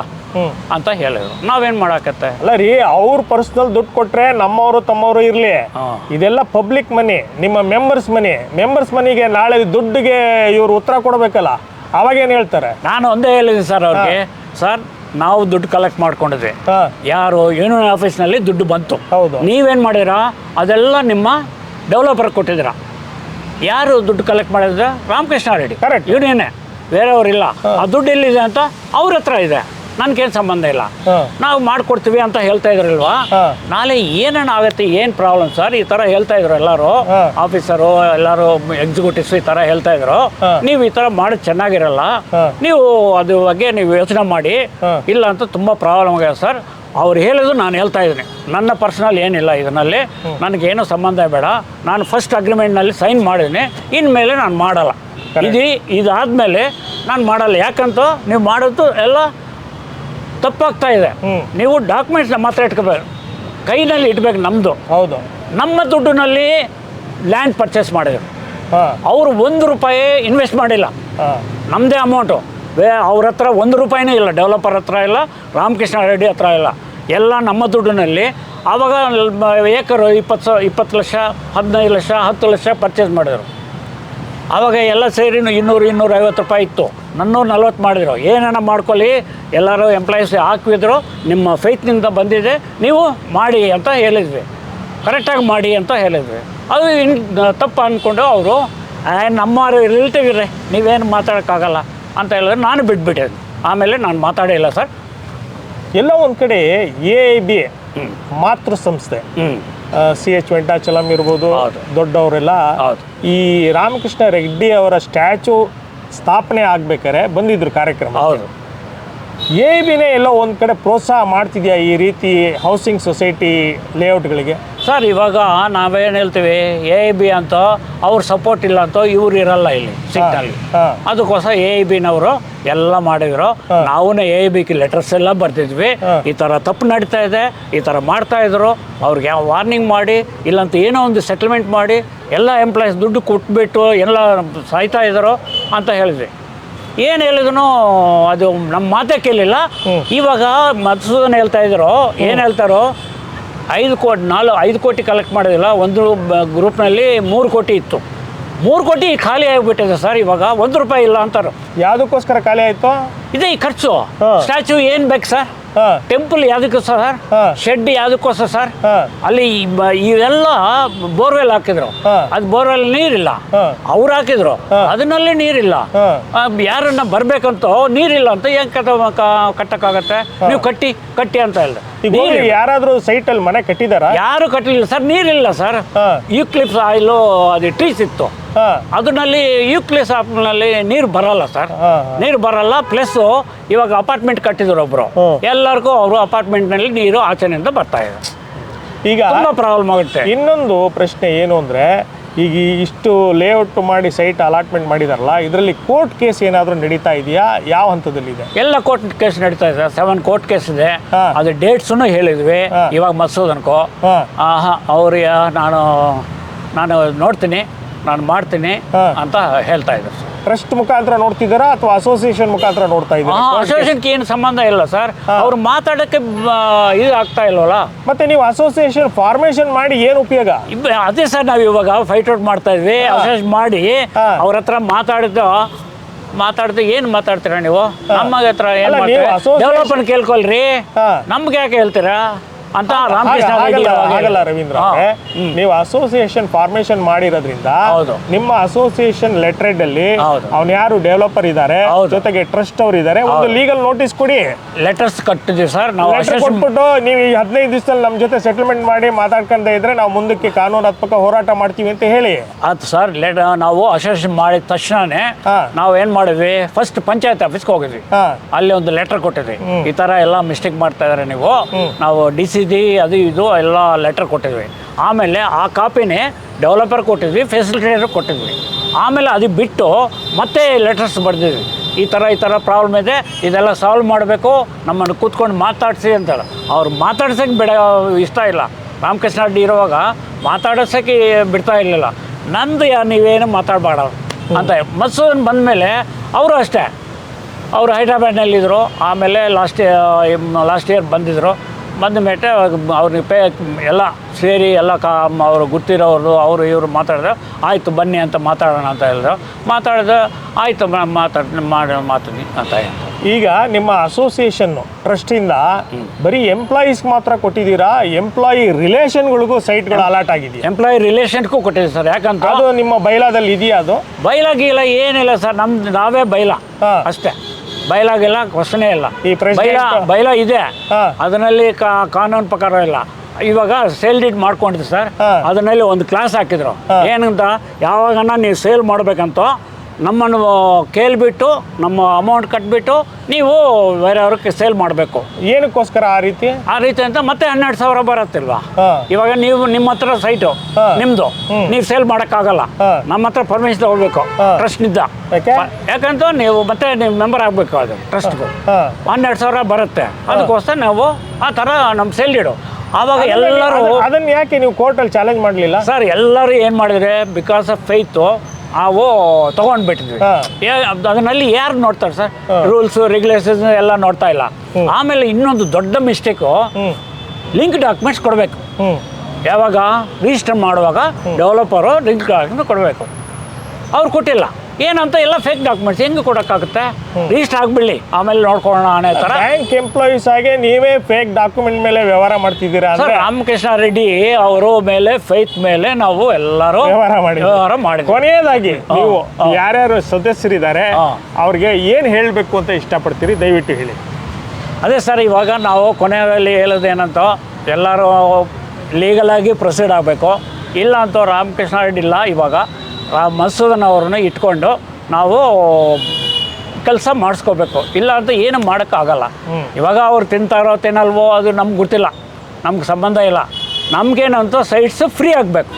ಅಂತ ಹೇಳಿದ್ರು. ನಾವೇನ್ ಮಾಡಕತ್ತೆ? ಅಲ್ಲ ರೀ ಅವ್ರ ಪರ್ಸನಲ್ ದುಡ್ಡು ಕೊಟ್ರೆ ನಮ್ಮವರು ತಮ್ಮವರು ಇರಲಿ. ಇದೆಲ್ಲ ಪಬ್ಲಿಕ್ ಮನಿ ನಿಮ್ಮ ಮೆಂಬರ್ಸ್ ಮನಿ ಮೆಂಬರ್ಸ್ ಮನಿಗೆ ನಾಳೆ ದುಡ್ಡಿಗೆ ಇವ್ರು ಉತ್ತರ ಕೊಡಬೇಕಲ್ಲ ಅವಾಗೇನು ಹೇಳ್ತಾರೆ? ನಾನು ಒಂದೇ ಹೇಳಿದ್ದೀನಿ ಸರ್ ಅವ್ರಿಗೆ ಸರ್ ನಾವು ದುಡ್ಡು ಕಲೆಕ್ಟ್ ಮಾಡ್ಕೊಂಡಿದ್ವಿ. ಯಾರು ಯೂನಿಯನ್ ಆಫೀಸ್ನಲ್ಲಿ ದುಡ್ಡು ಬಂತು. ಹೌದು. ನೀವೇನು ಮಾಡಿರಾ ಅದೆಲ್ಲ ನಿಮ್ಮ ಡೆವಲಪರ್ ಕೊಟ್ಟಿದ್ದೀರಾ. ಯಾರು ದುಡ್ಡು ಕಲೆಕ್ಟ್ ಮಾಡಿದ್ರೆ ರಾಮಕೃಷ್ಣ ರೆಡ್ಡಿ. ಕರೆಕ್ಟ್ ಯೂನಿಯನ್ನೇ ಬೇರೆಯವರಿಲ್ಲ ಆ ದುಡ್ಡು ಎಲ್ಲಿದೆ ಅಂತ ಅವ್ರ ಹತ್ರ ಇದೆ. ನನಗೇನು ಸಂಬಂಧ ಇಲ್ಲ. ನಾವು ಮಾಡ್ಕೊಡ್ತೀವಿ ಅಂತ ಹೇಳ್ತಾ ಇದ್ರಲ್ವಾ? ನಾಳೆ ಏನೇನು ಆಗುತ್ತೆ ಏನು ಪ್ರಾಬ್ಲಮ್ ಸರ್ ಈ ಥರ ಹೇಳ್ತಾ ಇದ್ರು ಎಲ್ಲರೂ. ಆಫೀಸರು ಎಲ್ಲರೂ ಎಕ್ಸಿಕ್ಯೂಟಿವ್ಸ್ ಈ ಥರ ಹೇಳ್ತಾ ಇದ್ರು. ನೀವು ಈ ಥರ ಮಾಡೋದು ಚೆನ್ನಾಗಿರಲ್ಲ. ನೀವು ಅದ್ರ ಬಗ್ಗೆ ನೀವು ಯೋಚನೆ ಮಾಡಿ. ಇಲ್ಲ ಅಂತ ತುಂಬ ಪ್ರಾಬ್ಲಮ್ ಆಗಿದೆ ಸರ್. ಅವ್ರು ಹೇಳೋದು ನಾನು ಹೇಳ್ತಾ ಇದ್ದೀನಿ. ನನ್ನ ಪರ್ಸನಲ್ ಏನಿಲ್ಲ ಇದರಲ್ಲಿ. ನನಗೇನು ಸಂಬಂಧ ಬೇಡ. ನಾನು ಫಸ್ಟ್ ಅಗ್ರಿಮೆಂಟ್ನಲ್ಲಿ ಸೈನ್ ಮಾಡಿದ್ದೀನಿ. ಇನ್ಮೇಲೆ ನಾನು ಮಾಡಲ್ಲ. ಇದು ಇದಾದಮೇಲೆ ನಾನು ಮಾಡಲ್ಲ. ಯಾಕಂತ ನೀವು ಮಾಡೋದು ಎಲ್ಲ ತಪ್ಪಾಗ್ತಾ ಇದೆ. ನೀವು ಡಾಕ್ಯುಮೆಂಟ್ಸ್ನ ಮಾತ್ರ ಇಟ್ಕೋಬೇಕು. ಕೈನಲ್ಲಿ ಇಟ್ಬೇಕು ನಮ್ಮದು ಹೌದು. ನಮ್ಮ ದುಡ್ಡಿನಲ್ಲಿ ಲ್ಯಾಂಡ್ ಪರ್ಚೇಸ್ ಮಾಡಿದ್ರು. ಅವರು ಒಂದು ರೂಪಾಯಿ ಇನ್ವೆಸ್ಟ್ ಮಾಡಿಲ್ಲ. ನಮ್ಮದೇ ಅಮೌಂಟು ಬೇ, ಅವ್ರ ಹತ್ರ ಒಂದು ರೂಪಾಯಿನೇ ಇಲ್ಲ ಡೆವಲಪರ್ ಹತ್ರ ಇಲ್ಲ, ರಾಮಕೃಷ್ಣ ರೆಡ್ಡಿ ಹತ್ರ ಇಲ್ಲ. ಎಲ್ಲ ನಮ್ಮ ದುಡ್ಡಿನಲ್ಲಿ. ಆವಾಗ ಏಕರು ಇಪ್ಪತ್ತು ಸಾವಿರ ಇಪ್ಪತ್ತು ಲಕ್ಷ, ಹದಿನೈದು ಲಕ್ಷ, ಹತ್ತು ಲಕ್ಷ ಪರ್ಚೇಸ್ ಮಾಡಿದರು. ಆವಾಗ ಎಲ್ಲ ಸೇರಿ ಇನ್ನೂರು, ಇನ್ನೂರ ಐವತ್ತು ರೂಪಾಯಿ ಇತ್ತು. ನನ್ನೂರು ನಲ್ವತ್ತು ಮಾಡಿದರು. ಏನೇನ ಮಾಡ್ಕೊಳ್ಳಿ, ಎಲ್ಲರೂ ಎಂಪ್ಲಾಯೀಸ್ ಹಾಕಿದ್ರು ನಿಮ್ಮ ಫೈತ್ನಿಂದ ಬಂದಿದೆ. ನೀವು ಮಾಡಿ ಅಂತ ಹೇಳಿದ್ವಿ. ಕರೆಕ್ಟಾಗಿ ಮಾಡಿ ಅಂತ ಹೇಳಿದ್ವಿ. ಅದು ಇನ್, ತಪ್ಪು ಅಂದ್ಕೊಂಡು ಅವರು ನಮ್ಮ ರಿಲೇಟಿವ್ ಇರ್ರಿ ನೀವೇನು ಮಾತಾಡೋಕ್ಕಾಗಲ್ಲ. ಅಂತ ಹೇಳಿದ್ರೆ ನಾನು ಬಿಟ್ಬಿಟ್ಟೆ. ಆಮೇಲೆ ನಾನು ಮಾತಾಡೇ ಇಲ್ಲ ಸರ್. ಎಲ್ಲ ಒಂದು ಕಡೆ ಎ ಐ ಬಿ ಮಾತೃ ಸಂಸ್ಥೆ ಹ್ಞೂ ಸಿ ಎಚ್ ವೆಂಟಾಚಲಂ ಇರ್ಬೋದು. ದೊಡ್ಡವರೆಲ್ಲ. ಈ ರಾಮಕೃಷ್ಣ ರೆಡ್ಡಿ ಅವರ ಸ್ಟ್ಯಾಚು ಸ್ಥಾಪನೆ ಆಗ್ಬೇಕಾರೆ ಬಂದಿದ್ರು ಕಾರ್ಯಕ್ರಮ ಹೌದು. ಎ ಬಿನೇ ಎಲ್ಲೋ ಒಂದು ಕಡೆ ಪ್ರೋತ್ಸಾಹ ಮಾಡ್ತಿದ್ಯಾ ಈ ರೀತಿ ಹೌಸಿಂಗ್ ಸೊಸೈಟಿ ಲೇಔಟ್ಗಳಿಗೆ ಸರ್ ಇವಾಗ ನಾವೇನು ಹೇಳ್ತೀವಿ ಎ ಬಿ ಅಂತ ಅವ್ರ ಸಪೋರ್ಟ್ ಇಲ್ಲ ಅಂತ ಇವ್ರು ಇರಲ್ಲ ಇಲ್ಲಿ ಸಿಕ್ತಲ್ಲಿ ಅದಕ್ಕೋಸ್ಕರ ಎ ಬಿನವರು ಎಲ್ಲ ಮಾಡಿದ್ರು. ನಾವು ಎ ಬಿಗೆ ಲೆಟರ್ಸ್ ಎಲ್ಲ ಬರ್ತಿದ್ವಿ. ಈ ಥರ ತಪ್ಪು ನಡೀತಾ ಇದೆ ಈ ಥರ ಮಾಡ್ತಾ ಇದ್ರು. ಅವ್ರಿಗೆ ವಾರ್ನಿಂಗ್ ಮಾಡಿ ಇಲ್ಲಂತ ಏನೋ ಒಂದು ಸೆಟಲ್ಮೆಂಟ್ ಮಾಡಿ ಎಲ್ಲ ಎಂಪ್ಲಾಯೀಸ್ ದುಡ್ಡು ಕೊಟ್ಬಿಟ್ಟು ಎಲ್ಲ ಸಾಯ್ತಾ ಇದ್ರು ಅಂತ ಹೇಳಿದ್ವಿ. ಏನು ಹೇಳಿದ್ರು ಅದು ನಮ್ಮ ಮಾತೇ ಕೇಳಿಲ್ಲ. ಇವಾಗ ಮಧುಸೂದನ್ ಹೇಳ್ತಾ ಇದ್ರು ಏನು ಹೇಳ್ತಾರೋ ಐದು ಕೋಟಿ ನಾಲ್ಕು ಐದು ಕೋಟಿ ಕಲೆಕ್ಟ್ ಮಾಡೋದಿಲ್ಲ ಒಂದು ಗ್ರೂಪ್ನಲ್ಲಿ ಮೂರು ಕೋಟಿ ಇತ್ತು. ಮೂರು ಕೋಟಿ ಖಾಲಿ ಆಗಿಬಿಟ್ಟಿದೆ ಸರ್ ಇವಾಗ ಒಂದು ರೂಪಾಯಿ ಇಲ್ಲ ಅಂತಾರೆ. ಯಾವುದಕ್ಕೋಸ್ಕರ ಖಾಲಿ ಆಯಿತು? ಇದೇ ಈ ಖರ್ಚು. ಸ್ಟ್ಯಾಚು ಏನು ಬೇಕು ಸರ್? ಟೆಂಪಲ್ ಯಾವ್ದಕ್ಕೋಸ್ಕರ ಸರ್? ಶೆಡ್ ಯಾವ್ದಕ್ಕೋಸ್ಕರ ಸರ್? ಅಲ್ಲಿ ಇವೆಲ್ಲ ಬೋರ್ವೆಲ್ ಹಾಕಿದ್ರು. ಅದು ಬೋರ್ವೆಲ್ ನೀರಿಲ್ಲ. ಅವ್ರು ಹಾಕಿದ್ರು. ಅದನ್ನಲ್ಲಿ ನೀರಿಲ್ಲ. ಯಾರನ್ನ ಬರ್ಬೇಕಂತ ನೀರಿಲ್ಲ ಅಂತ ಹೆಂಗ್ ಕಟ್ಟ ಕಟ್ಟಕ್ಕಾಗತ್ತೆ? ನೀವು ಕಟ್ಟಿ ಕಟ್ಟಿ ಅಂತ ಹೇಳಿದ್ರೆ ಯಾರಾದ್ರೂ ಸೈಟ್ ಅಲ್ಲಿ ಸೈಟಲ್ಲಿ ಮನೆ ಕಟ್ಟಿದಾರ? ಯಾರು ಕಟ್ಟಲಿಲ್ಲ ಸರ್ ನೀರಿಲ್ಲ ಸರ್. ಯುಕ್ಲಿಪ್ಸ್ ಆಯಿಲು ಅದು ಟ್ರೀಸ್ ಇತ್ತು ಅದರಲ್ಲಿ ಯೂಕ್ಲಿಸ್ ಆಪ್ನಲ್ಲಿ ನೀರು ಬರಲ್ಲ ಸರ್. ನೀರು ಬರಲ್ಲ ಪ್ಲಸ್ ಇವಾಗ ಅಪಾರ್ಟ್ಮೆಂಟ್ ಕಟ್ಟಿದ್ರು ಒಬ್ರು. ಎಲ್ಲರಿಗೂ ಅವರು ಅಪಾರ್ಟ್ಮೆಂಟ್ನಲ್ಲಿ ನೀರು ಆಚೆನಿಂದ ಬರ್ತಾ ಇದೆ ಈಗ ತುಂಬಾ ಪ್ರಾಬ್ಲಮ್ ಆಗುತ್ತೆ. ಇನ್ನೊಂದು ಪ್ರಶ್ನೆ ಏನು ಅಂದರೆ ಈಗ ಇಷ್ಟು ಲೇಔಟ್ ಮಾಡಿ ಸೈಟ್ ಅಲಾಟ್ಮೆಂಟ್ ಮಾಡಿದಾರಲ್ಲ ಇದರಲ್ಲಿ ಕೋರ್ಟ್ ಕೇಸ್ ಏನಾದರೂ ನಡೀತಾ ಇದೆಯಾ? ಯಾವ ಹಂತದಲ್ಲಿದೆ? ಎಲ್ಲ ಕೋರ್ಟ್ ಕೇಸ್ ನಡೀತಾ ಇದೆ ಸೆವೆನ್ ಕೋರ್ಟ್ ಕೇಸ್ ಇದೆ. ಅದು ಡೇಟ್ಸ್ ಹೇಳಿದ್ವಿ. ಇವಾಗ ಮಸೂದ್ ಅನ್ಕೋ ಆಹಾ ಅವ್ರಿಗೆ ನಾನು ನಾನು ನೋಡ್ತೀನಿ. ನಾನು ಮಾಡ್ತೀನಿ ಅಂತ ಹೇಳ್ತಾ ಇದ್ದಾರೆ ಸರ್ ಟ್ರಸ್ಟ್ ಮುಖಾಂತರ ನೋಡ್ತಿದ್ದೀರಾ ಅಥವಾ ಅಸೋಸಿಯೇಷನ್ ಮುಖಾಂತರ ನೋಡ್ತಾ ಇದ್ದೀರಾ? ಅಸೋಸಿಯೇಷನ್ಗೆ ಏನು ಸಂಬಂಧ ಇಲ್ಲ ಸರ್ ಅವ್ರು ಮಾತಾಡೋಕ್ಕೆ ಇದು ಆಗ್ತಾ ಇಲ್ವಲ್ಲ? ಮತ್ತೆ ನೀವು ಅಸೋಸಿಯೇಷನ್ ಫಾರ್ಮೇಷನ್ ಮಾಡಿ ಏನು ಉಪಯೋಗ? ಅದೇ ಸರ್ ನಾವು ಇವಾಗ ಫೈಟ್ ಔಟ್ ಮಾಡ್ತಾ ಇದ್ವಿ. ಅಸೋಸಿಯೇಷನ್ ಮಾಡಿ. ಅವ್ರ ಹತ್ರ ಮಾತಾಡಿದ್ದು ಮಾತಾಡ್ತಾ ಏನು ಮಾತಾಡ್ತೀರಾ ನೀವು? ನಮ್ಮ ಹತ್ರ ಏನು ಮಾಡ್ತೀರಾ? ಡೆವಲಪ್ಮೆಂಟ್ ಕೇಳ್ಕೊಳ್ರಿ. ನಮ್ಗೆ ಯಾಕೆ ಹೇಳ್ತೀರಾ? ಅಂತ ರಾಮಕೃಷ್ಣ ಆಗಲ್ಲ. ರವೀಂದ್ರ. ನೀವು ಅಸೋಸಿಯೇಷನ್ ಫಾರ್ಮೇಶನ್ ಮಾಡಿರೋದ್ರಿಂದ. ನಿಮ್ಮ ಅಸೋಸಿಯೇಷನ್ ಲೆಟರ್ ಅಲ್ಲಿ ಅವ್ನ ಯಾರು ಡೆವಲಪರ್ ಇದ್ದಾರೆ. ಜೊತೆಗೆ ಟ್ರಸ್ಟ್ ಅವ್ರು ಇದ್ದಾರೆ ಒಂದು ಲೀಗಲ್ ನೋಟಿಸ್ ಕೊಡಿ. ಲೆಟರ್ಸ್ ಕಟ್ಟಿದ್ವಿ ಸರ್ ನಾವು ಕೊಟ್ಬಿಟ್ಟು ನೀವು ಈ ಹದಿನೈದು ದಿವಸದಲ್ಲಿ ನಮ್ಮ ಜೊತೆ ಸೆಟಲ್ಮೆಂಟ್ ಮಾಡಿ ಮಾತಾಡ್ಕೊಂತ ಇದ್ರೆ ನಾವು ಮುಂದಕ್ಕೆ ಕಾನೂನಾತ್ಮಕ ಹೋರಾಟ ಮಾಡ್ತೀವಿ ಅಂತ ಹೇಳಿ. ಆಯ್ತು ಸರ್ ಲೆಟ್ ನಾವು ಅಸೋಸಿಯೇಷನ್ ಮಾಡಿದ ತಕ್ಷಣನೇ. ನಾವು ಏನು ಮಾಡಿದ್ವಿ? ಫಸ್ಟ್ ಪಂಚಾಯತ್ ಆಫೀಸ್ಗೆ ಹೋಗಿದ್ವಿ. ಅಲ್ಲಿ ಒಂದು ಲೆಟರ್ ಕೊಟ್ಟಿದ್ವಿ. ಈ ತರ ಎಲ್ಲ ಮಿಸ್ಟೇಕ್ ಮಾಡ್ತಾ ಇದ್ದಾರೆ ನೀವು. ನಾವು ಡಿ ಸಿ ಡಿ ಅದು ಇದು, ಎಲ್ಲ ಲೆಟರ್ ಕೊಟ್ಟಿದ್ವಿ. ಆಮೇಲೆ ಆ ಕಾಪಿನೇ ಡೆವಲಪರ್ ಕೊಟ್ಟಿದ್ವಿ ಫೆಸಿಲಿಟೇಟರ್ ಕೊಟ್ಟಿದ್ವಿ. ಆಮೇಲೆ ಅದು ಬಿಟ್ಟು ಮತ್ತೆ ಲೆಟರ್ಸ್ ಬರೆದಿದ್ವಿ. ಈ ಥರ ಈ ಥರ ಪ್ರಾಬ್ಲಮ್ ಇದೆ, ಇದೆಲ್ಲ ಸಾಲ್ವ್ ಮಾಡಬೇಕು, ನಮ್ಮನ್ನು ಕೂತ್ಕೊಂಡು ಮಾತಾಡಿಸಿ ಅಂತಾರೆ. ಅವ್ರು ಮಾತಾಡ್ಸೋಕ್ಕೆ ಬಿಡ, ಇಷ್ಟ ಇಲ್ಲ. ರಾಮಕೃಷ್ಣ ಅಡ್ಡಿ ಇರುವಾಗ ಮಾತಾಡಿಸೋಕ್ಕೆ ಬಿಡ್ತಾ ಇರಲಿಲ್ಲ. ನಂದು ಯಾ, ನೀವೇನು ಮಾತಾಡಬೇಡ ಅಂತ. ಮಸೂದನ್ ಬಂದಮೇಲೆ ಅವರು ಅಷ್ಟೇ. ಅವರು ಹೈದ್ರಾಬಾದ್ನಲ್ಲಿದ್ದರು ಆಮೇಲೆ ಲಾಸ್ಟ್ ಲಾಸ್ಟ್ ಇಯರ್ ಬಂದಿದ್ದರು ಬಂದ ಮೇಲೆ ಅವ್ರಿಗೆ ಪೇ ಎಲ್ಲ ಸೇರಿ ಎಲ್ಲ ಕಾ ಅವರು ಗೊತ್ತಿರೋರು ಅವರು ಇವರು ಮಾತಾಡಿದ್ರು. ಆಯಿತು ಬನ್ನಿ ಅಂತ ಮಾತಾಡೋಣ ಅಂತ ಹೇಳಿದ್ರು. ಮಾತಾಡಿದ್ರೆ ಆಯಿತು ಮಾತಾಡ್ ಮಾಡಿ ಮಾತಾಡಿ ಅಂತ ಈಗ ನಿಮ್ಮ ಅಸೋಸಿಯೇಷನ್ನು ಟ್ರಸ್ಟಿಂದ ಬರೀ ಎಂಪ್ಲಾಯೀಸ್ ಮಾತ್ರ ಕೊಟ್ಟಿದ್ದೀರಾ? ಎಂಪ್ಲಾಯಿ ರಿಲೇಷನ್ಗಳಿಗೂ ಸೈಟ್ಗಳು ಅಲಾಟ್ ಆಗಿದೆಯಾ? ಎಂಪ್ಲಾಯಿ ರಿಲೇಷನ್ಗೂ ಕೊಟ್ಟಿದ್ದೀವಿ ಸರ್. ಯಾಕಂತ ಅದು ನಿಮ್ಮ ಬೈಲಾದಲ್ಲಿ ಇದೆಯಾ ಅದು? ಬೈಲಾಗಿಲ್ಲ ಗೀಲ ಏನಿಲ್ಲ ಸರ್. ನಮ್ದು ನಾವೇ ಬೈಲ ಹಾ. ಅಷ್ಟೇ. ಬೈಲಾಗಿಲ್ಲ ಕ್ವಶನೇ ಇಲ್ಲ. ಈ ಬೈಲ ಬೈಲ ಇದೆ. ಅದರಲ್ಲಿ ಕಾನೂನು ಪ್ರಕಾರ ಇಲ್ಲ. ಇವಾಗ ಸೇಲ್ ಡೀಟ್ ಮಾಡ್ಕೊಂಡಿದ್ದೆ ಸರ್. ಅದನ್ನಲ್ಲಿ ಅದರಲ್ಲಿ ಒಂದು ಕ್ಲಾಸ್ ಹಾಕಿದ್ರು. ಏನಂತ ಯಾವಾಗನ ನೀವು ಸೇಲ್ ಮಾಡ್ಬೇಕಂತ ನಮ್ಮನ್ನು ಕೇಳಿಬಿಟ್ಟು ನಮ್ಮ ಅಮೌಂಟ್ ಕಟ್ಬಿಟ್ಟು ನೀವು ಬೇರೆಯವ್ರಿಗೆ ಸೇಲ್ ಮಾಡಬೇಕು. ಏನಕ್ಕೋಸ್ಕರ ಆ ರೀತಿ? ಆ ರೀತಿ ಅಂತ ಮತ್ತೆ ಹನ್ನೆರಡು ಸಾವಿರ ಬರುತ್ತಿಲ್ವಾ? ಇವಾಗ ನೀವು ನಿಮ್ಮ ಹತ್ರ ಸೈಟು. ನಿಮ್ದು. ನೀವು ಸೇಲ್ ಮಾಡೋಕ್ಕಾಗಲ್ಲ. ನಮ್ಮ ಹತ್ರ ಪರ್ಮಿಷನ್ ತಗೋಬೇಕು ಟ್ರಸ್ಟ್ ಟ್ರಸ್ಟ್ನಿಂದ ಯಾಕೆ? ಯಾಕಂತ ನೀವು ಮತ್ತೆ ನೀವು ಮೆಂಬರ್ ಆಗಬೇಕು ಅದು ಟ್ರಸ್ಟ್ಗೂ ಹನ್ನೆರಡು ಸಾವಿರ ಬರುತ್ತೆ. ಅದಕ್ಕೋಸ್ಕರ ನಾವು ಆ ಥರ ನಮ್ಮ ಸೇಲ್ ಇಡು. ಆವಾಗ ಎಲ್ಲರೂ ಅದನ್ನ ಯಾಕೆ ನೀವು ಕೋರ್ಟಲ್ಲಿ ಚಾಲೆಂಜ್ ಮಾಡಲಿಲ್ಲ? ಸರ್ ಎಲ್ಲರೂ ಏನು ಮಾಡಿದರೆ ಬಿಕಾಸ್ ಆಫ್ ಫೈತು ನಾವು ತಗೊಂಡ್ಬಿಟ್ಟಿದ್ವಿ. ಅದನ್ನಲ್ಲಿ ಯಾರು ನೋಡ್ತಾರೆ ಸರ್? ರೂಲ್ಸ್ ರೆಗ್ಯುಲೇಷನ್ಸ್ ಎಲ್ಲ ನೋಡ್ತಾ ಇಲ್ಲ. ಆಮೇಲೆ ಇನ್ನೊಂದು ದೊಡ್ಡ ಮಿಸ್ಟೇಕು ಲಿಂಕ್ ಡಾಕ್ಯುಮೆಂಟ್ಸ್ ಕೊಡಬೇಕು. ಯಾವಾಗ? ರಿಜಿಸ್ಟರ್ ಮಾಡುವಾಗ ಡೆವಲಪರು ಲಿಂಕ್ ಡಾಕ್ಯುಮೆಂಟ್ ಕೊಡಬೇಕು. ಅವ್ರು ಕೊಟ್ಟಿಲ್ಲ. ಏನಂತ ಎಲ್ಲ ಫೇಕ್ ಡಾಕ್ಯುಮೆಂಟ್ಸ್ ಹೆಂಗೆ ಕೊಡೋಕ್ಕಾಗುತ್ತೆ? ರಿಜಿಸ್ಟರ್ ಆಗಿಬಿಡಲಿ. ಆಮೇಲೆ ನೋಡ್ಕೊಳ್ಳೋಣ ಅನ್ನೋ ಥರ. ಬ್ಯಾಂಕ್ ಎಂಪ್ಲಾಯೀಸ್ ಆಗಿ ನೀವೇ ಫೇಕ್ ಡಾಕ್ಯುಮೆಂಟ್ ಮೇಲೆ ವ್ಯವಹಾರ ಮಾಡ್ತಿದ್ದೀರಾ ಸರ್ ರಾಮಕೃಷ್ಣ ರೆಡ್ಡಿ ಅವರು ಮೇಲೆ ಫೈತ್ ಮೇಲೆ ನಾವು ಎಲ್ಲರೂ ವ್ಯವಹಾರ ಮಾಡಿ ವ್ಯವಹಾರ ಮಾಡಿ ಕೊನೆಯದಾಗಿ ನೀವು ಯಾರ್ಯಾರು ಸದಸ್ಯರಿದ್ದಾರೆ. ಅವ್ರಿಗೆ ಏನು ಹೇಳಬೇಕು ಅಂತ ಇಷ್ಟಪಡ್ತೀರಿ? ದಯವಿಟ್ಟು ಹೇಳಿ. ಅದೇ ಸರ್ ಇವಾಗ ನಾವು ಕೊನೆಯಲ್ಲಿ ಹೇಳೋದೇನಂತ ಎಲ್ಲರೂ ಲೀಗಲಾಗಿ ಪ್ರೊಸೀಡ್ ಆಗಬೇಕು. ಇಲ್ಲ ಅಂತ ರಾಮಕೃಷ್ಣ ರೆಡ್ಡಿ ಇಲ್ಲ ಇವಾಗ. ರಾ ಮಸೂದನ್ ಅವ್ರನ್ನ ಇಟ್ಕೊಂಡು ನಾವು ಕೆಲಸ ಮಾಡಿಸ್ಕೋಬೇಕು. ಇಲ್ಲ ಅಂತ ಏನು ಮಾಡೋಕ್ಕಾಗಲ್ಲ. ಇವಾಗ ಅವ್ರು ತಿಂತಾರೋ ತಿನ್ನಲ್ವೋ ಅದು ನಮ್ಗೆ ಗೊತ್ತಿಲ್ಲ. ನಮ್ಗೆ ಸಂಬಂಧ ಇಲ್ಲ. ನಮಗೇನಂತ ಸೈಟ್ಸ್ ಫ್ರೀ ಆಗಬೇಕು.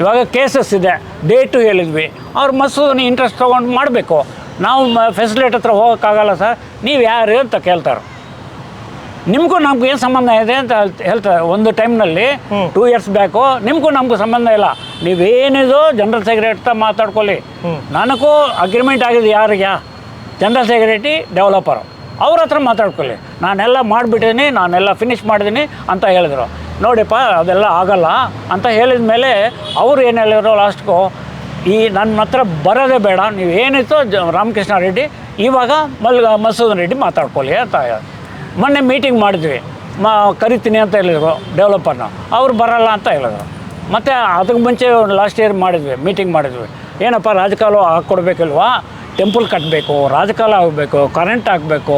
ಇವಾಗ ಕೇಸಸ್ ಇದೆ. ಡೇಟು ಹೇಳಿದ್ವಿ. ಅವ್ರ ಮಸೂದನ ಇಂಟ್ರೆಸ್ಟ್ ತೊಗೊಂಡು ಮಾಡಬೇಕು. ನಾವು ಫೆಸಿಲಿಟಿ ಹತ್ರ ಹೋಗೋಕ್ಕಾಗಲ್ಲ ಸರ್. ನೀವು ಯಾರು ಅಂತ ಕೇಳ್ತಾರೆ. ನಿಮಗೂ ನಮ್ಗೂ ಏನು ಸಂಬಂಧ ಇದೆ ಅಂತ ಹೇಳ್ತ- ಹೇಳ್ತಾರೆ ಒಂದು ಟೈಮ್ನಲ್ಲಿ. ಟೂ ಇಯರ್ಸ್ ಬ್ಯಾಕು ನಿಮಗೂ ನಮಗೂ ಸಂಬಂಧ ಇಲ್ಲ ನೀವೇನಿದು ಜನರಲ್ ಸೆಕ್ರೆಟರಿ ಮಾತಾಡ್ಕೊಳ್ಳಿ. ನನಗೂ ಅಗ್ರಿಮೆಂಟ್ ಆಗಿದೆ ಯಾರಿಗೆ ಜನರಲ್ ಸೆಕ್ರೆಟರಿ ಡೆವಲಪರು ಅವ್ರ ಹತ್ರ ಮಾತಾಡ್ಕೊಳ್ಳಿ ನಾನೆಲ್ಲ ಮಾಡಿಬಿಟ್ಟಿದ್ದೀನಿ ನಾನೆಲ್ಲ ಫಿನಿಶ್ ಮಾಡಿದ್ದೀನಿ ಅಂತ ಹೇಳಿದ್ರು ನೋಡಿಪ್ಪ ಅದೆಲ್ಲ ಆಗಲ್ಲ ಅಂತ ಹೇಳಿದ ಮೇಲೆ ಅವರು ಏನು ಹೇಳಿದ್ರು ಲಾಸ್ಟ್ಗು ಈ ನನ್ನ ಹತ್ರ ಬರೋದೇ ಬೇಡ ನೀವು ಏನಿತ್ತು ಜ ರಾಮಕೃಷ್ಣ ರೆಡ್ಡಿ ಇವಾಗ ಮಲ್ಗ ಮಸೂದನ್ ರೆಡ್ಡಿ ಮಾತಾಡ್ಕೊಳ್ಳಿ ಅಂತ. ಮೊನ್ನೆ ಮೀಟಿಂಗ್ ಮಾಡಿದ್ವಿ. ಮಾ, ಕರಿತೀನಿ ಅಂತ ಹೇಳಿದ್ರು ಡೆವಲಪರ್ನ ಅವ್ರು ಬರಲ್ಲ ಅಂತ ಹೇಳಿದ್ರು. ಮತ್ತು ಅದಕ್ಕೆ ಮುಂಚೆ ಲಾಸ್ಟ್ ಇಯರ್ ಮಾಡಿದ್ವಿ ಮೀಟಿಂಗ್ ಮಾಡಿದ್ವಿ. ಏನಪ್ಪ ರಾಜಕಾಲ ಹಾಕ್ಕೊಡ್ಬೇಕಿಲ್ವಾ ಟೆಂಪಲ್ ಕಟ್ಟಬೇಕು ರಾಜಕಾಲ ಆಗಬೇಕು ಕರೆಂಟ್ ಹಾಕಬೇಕು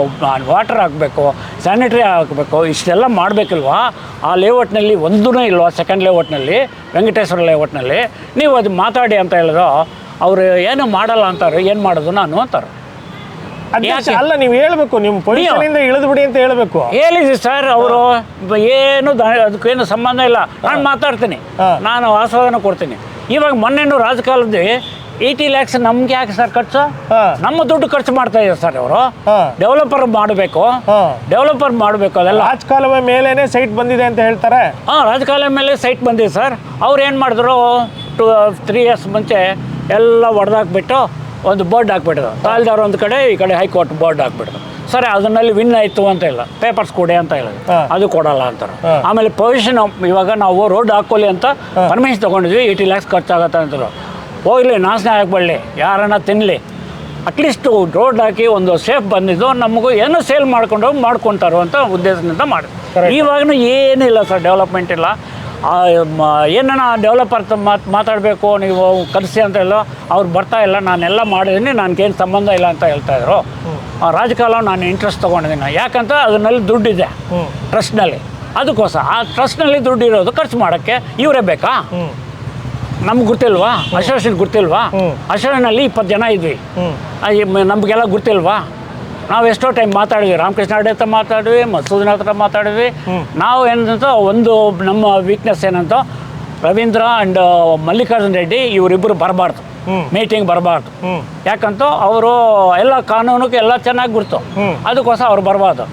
ವಾಟರ್ ಹಾಕಬೇಕು ಸ್ಯಾನಿಟ್ರಿ ಹಾಕಬೇಕು ಇಷ್ಟೆಲ್ಲ ಮಾಡಬೇಕಿಲ್ವಾ? ಆ ಲೇಔಟ್ನಲ್ಲಿ ಒಂದೂ ಇಲ್ವಾ ಸೆಕೆಂಡ್ ಲೇಔಟ್ನಲ್ಲಿ ವೆಂಕಟೇಶ್ವರ ಲೇಔಟ್ನಲ್ಲಿ ನೀವು ಅದು ಮಾತಾಡಿ ಅಂತ ಹೇಳಿದ್ರು. ಅವರು ಏನು ಮಾಡಲ್ಲ ಅಂತಾರೆ, ಏನು ಮಾಡೋದು ನಾನು ಅಂತಾರೆ. ಅಧ್ಯಕ್ಷ ಯಾಕೆ? ಅಲ್ಲ ನೀವು ಹೇಳ್ಬೇಕು ನಿಮ್ಮ ಪೊಸಿಷನ್ ಇಂದ ಇಳಿದು ಬಿಡಿ ಅಂತ ಹೇಳಬೇಕು. ಹೇಳಿದ್ವಿ ಸರ್ ಅವರು. ಏನು ಅದಕ್ಕೇನು ಸಂಬಂಧ ಇಲ್ಲ. ನಾನು ಮಾತಾಡ್ತೀನಿ. ನಾನು ಆಸ್ವಾದನ ಕೊಡ್ತೀನಿ. ಇವಾಗ ಮೊನ್ನೆನೂ ರಾಜಕಾಲದ ಏಯ್ಟಿ ಲ್ಯಾಕ್ಸ್ ನಮ್ಗೆ ಯಾಕೆ ಸರ್ ಖರ್ಚು? ನಮ್ಮ ದುಡ್ಡು ಖರ್ಚು ಮಾಡ್ತಾ ಇದ್ದಾರೆ ಸರ್ ಅವರು. ಡೆವಲಪರ್ ಮಾಡಬೇಕು. ಡೆವಲಪರ್ ಮಾಡಬೇಕು ಅದೆಲ್ಲ. ರಾಜಕಾಲುವೆ ಮೇಲೇನೆ ಸೈಟ್ ಬಂದಿದೆ ಅಂತ ಹೇಳ್ತಾರೆ. ಹಾಂ ರಾಜಕಾಲ ಮೇಲೆ ಸೈಟ್ ಬಂದಿದೆ ಸರ್. ಅವ್ರು ಏನು ಮಾಡಿದ್ರು? ಟು ತ್ರೀ ಇಯರ್ಸ್ ಮುಂಚೆ ಎಲ್ಲ ಹೊಡೆದಾಕ್ಬಿಟ್ಟು ಒಂದು ಬೋರ್ಡ್ ಹಾಕ್ಬಿಟ್ಟಿದ್ರು ತಾಲ್ದವ್ರು ಒಂದು ಕಡೆ ಈ ಕಡೆ ಹೈಕೋರ್ಟ್ ಬೋರ್ಡ್ ಹಾಕ್ಬಿಟ್ರು. ಸರಿ ಅದನ್ನಲ್ಲಿ ವಿನ್ ಆಯಿತು ಅಂತ ಇಲ್ಲ. ಪೇಪರ್ಸ್ ಕೊಡಿ ಅಂತ ಹೇಳಿದ್ರು. ಅದು ಕೊಡಲ್ಲ ಅಂತಾರೆ. ಆಮೇಲೆ ಪೊಸಿಷನ್ ಇವಾಗ ನಾವು ರೋಡ್ ಹಾಕೋಲಿ ಅಂತ ಪರ್ಮಿಷನ್ ತೊಗೊಂಡಿದ್ವಿ ಏಯ್ಟಿ ಲ್ಯಾಕ್ಸ್ ಖರ್ಚಾಗತ್ತೆ ಅಂತಾರೆ ಹೋಗ್ಲಿ ನಾಶನ ಹಾಕ್ಬಳ್ಳಿ ಯಾರನ್ನ ತಿನ್ನಲಿ ಅಟ್ಲೀಸ್ಟ್ ರೋಡ್ ಹಾಕಿ ಒಂದು ಸೇಫ್ ಬಂದಿದ್ದು ನಮಗೂ ಏನೋ ಸೇಲ್ ಮಾಡ್ಕೊಂಡು ಹೋಗಿ ಮಾಡ್ಕೊತಾರೋ ಅಂತ ಉದ್ದೇಶದಿಂದ ಮಾಡಿ ಇವಾಗನು ಏನು ಏನಿಲ್ಲ ಸರ್ ಡೆವಲಪ್ಮೆಂಟ್ ಇಲ್ಲ. ಏನನ್ನ ಡೆವಲಪರ್ ಮಾತು ಮಾತಾಡಬೇಕು ನೀವು ಕಲಿಸಿ ಅಂತ ಹೇಳೋ ಅವ್ರು ಬರ್ತಾ ಇಲ್ಲ ನಾನೆಲ್ಲ ಮಾಡಿದ್ದೀನಿ ನನಗೇನು ಸಂಬಂಧ ಇಲ್ಲ ಅಂತ ಹೇಳ್ತಾ ಇದ್ರು. ಆ, ರಾಜಕಾಲ ನಾನು ಇಂಟ್ರೆಸ್ಟ್ ತೊಗೊಂಡಿದ್ದೀನಿ. ಯಾಕಂತ ಅದರಲ್ಲಿ ದುಡ್ಡಿದೆ ಟ್ರಸ್ಟ್ನಲ್ಲಿ ಅದಕ್ಕೋಸ್ಕರ ಆ ಟ್ರಸ್ಟ್ನಲ್ಲಿ ದುಡ್ಡು ಇರೋದು ಖರ್ಚು ಮಾಡೋಕ್ಕೆ ಇವರೇ ಬೇಕಾ? ನಮ್ಗೆ ಗೊತ್ತಿಲ್ವಾ? ಅಶೋಷನ್ ಗೊತ್ತಿಲ್ವಾ? ಅಶೋಷನಲ್ಲಿ ಇಪ್ಪತ್ತು ಜನ ಇದ್ವಿ. ನಮಗೆಲ್ಲ ಗೊತ್ತಿಲ್ವಾ? ನಾವು ಎಷ್ಟೋ ಟೈಮ್ ಮಾತಾಡಿದ್ವಿ. ರಾಮಕೃಷ್ಣ ಅಡ್ಡೆ ಹತ್ರ ಮಾತಾಡಿದ್ವಿ ಮಸೂದಿನ ಹತ್ರ ಮಾತಾಡಿದ್ವಿ. ನಾವು ಏನಂತ ಒಂದು ನಮ್ಮ ವೀಕ್ನೆಸ್ ಏನಂತ ರವೀಂದ್ರ ಆ್ಯಂಡ್ ಮಲ್ಲಿಕಾರ್ಜುನ್ ರೆಡ್ಡಿ ಇವರಿಬ್ಬರು ಬರಬಾರ್ದು. ಮೀಟಿಂಗ್ ಬರಬಾರ್ದು. ಯಾಕಂತ ಅವರು ಎಲ್ಲ ಕಾನೂನಿಗೆ ಎಲ್ಲ ಚೆನ್ನಾಗಿ ಗುರ್ತು. ಅದಕ್ಕೋಸ್ಕರ ಅವ್ರು ಬರಬಾರ್ದು.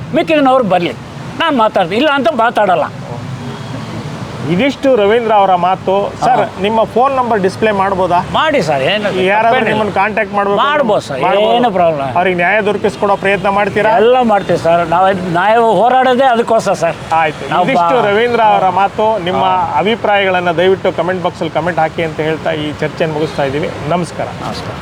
ಅವರು ಬರಲಿ. ನಾನು ಮಾತಾಡ್ತೀನಿ. ಇಲ್ಲ ಅಂತ ಮಾತಾಡಲ್ಲ. ಇದಿಷ್ಟು ರವೀಂದ್ರ ಅವರ ಮಾತು. ಸರ್ ನಿಮ್ಮ ಫೋನ್ ನಂಬರ್ ಡಿಸ್ಪ್ಲೇ ಮಾಡಬಹುದಾ ಮಾಡಿ ಸರ್ ಏನು ಯಾರಾದ್ರೂ. ನಿಮ್ಮನ್ನು ಕಾಂಟ್ಯಾಕ್ಟ್ ಮಾಡ್ಬೋದು ಮಾಡ್ಬೋದು ಸರ್. ಏನು ಪ್ರಾಬ್ಲಮ್. ಅವ್ರಿಗೆ ನ್ಯಾಯ ದೊರಕಿಸ್ಕೊಡೋ ಪ್ರಯತ್ನ ಮಾಡ್ತೀರಾ? ಎಲ್ಲ ಮಾಡ್ತೀವಿ ಸರ್ ನಾವು ನ್ಯಾಯ ಹೋರಾಡೋದೇ ಅದಕ್ಕೋಸ್ಕರ ಸರ್. ಆಯ್ತು. ಇದಿಷ್ಟು ರವೀಂದ್ರ ಅವರ ಮಾತು. ನಿಮ್ಮ ಅಭಿಪ್ರಾಯಗಳನ್ನು ದಯವಿಟ್ಟು ಕಮೆಂಟ್ ಬಾಕ್ಸಲ್ಲಿ ಕಮೆಂಟ್ ಹಾಕಿ ಅಂತ ಹೇಳ್ತಾ ಈ ಚರ್ಚೆಯನ್ನು ಮುಗಿಸ್ತಾ ಇದ್ದೀವಿ. ನಮಸ್ಕಾರ. ನಮಸ್ಕಾರ.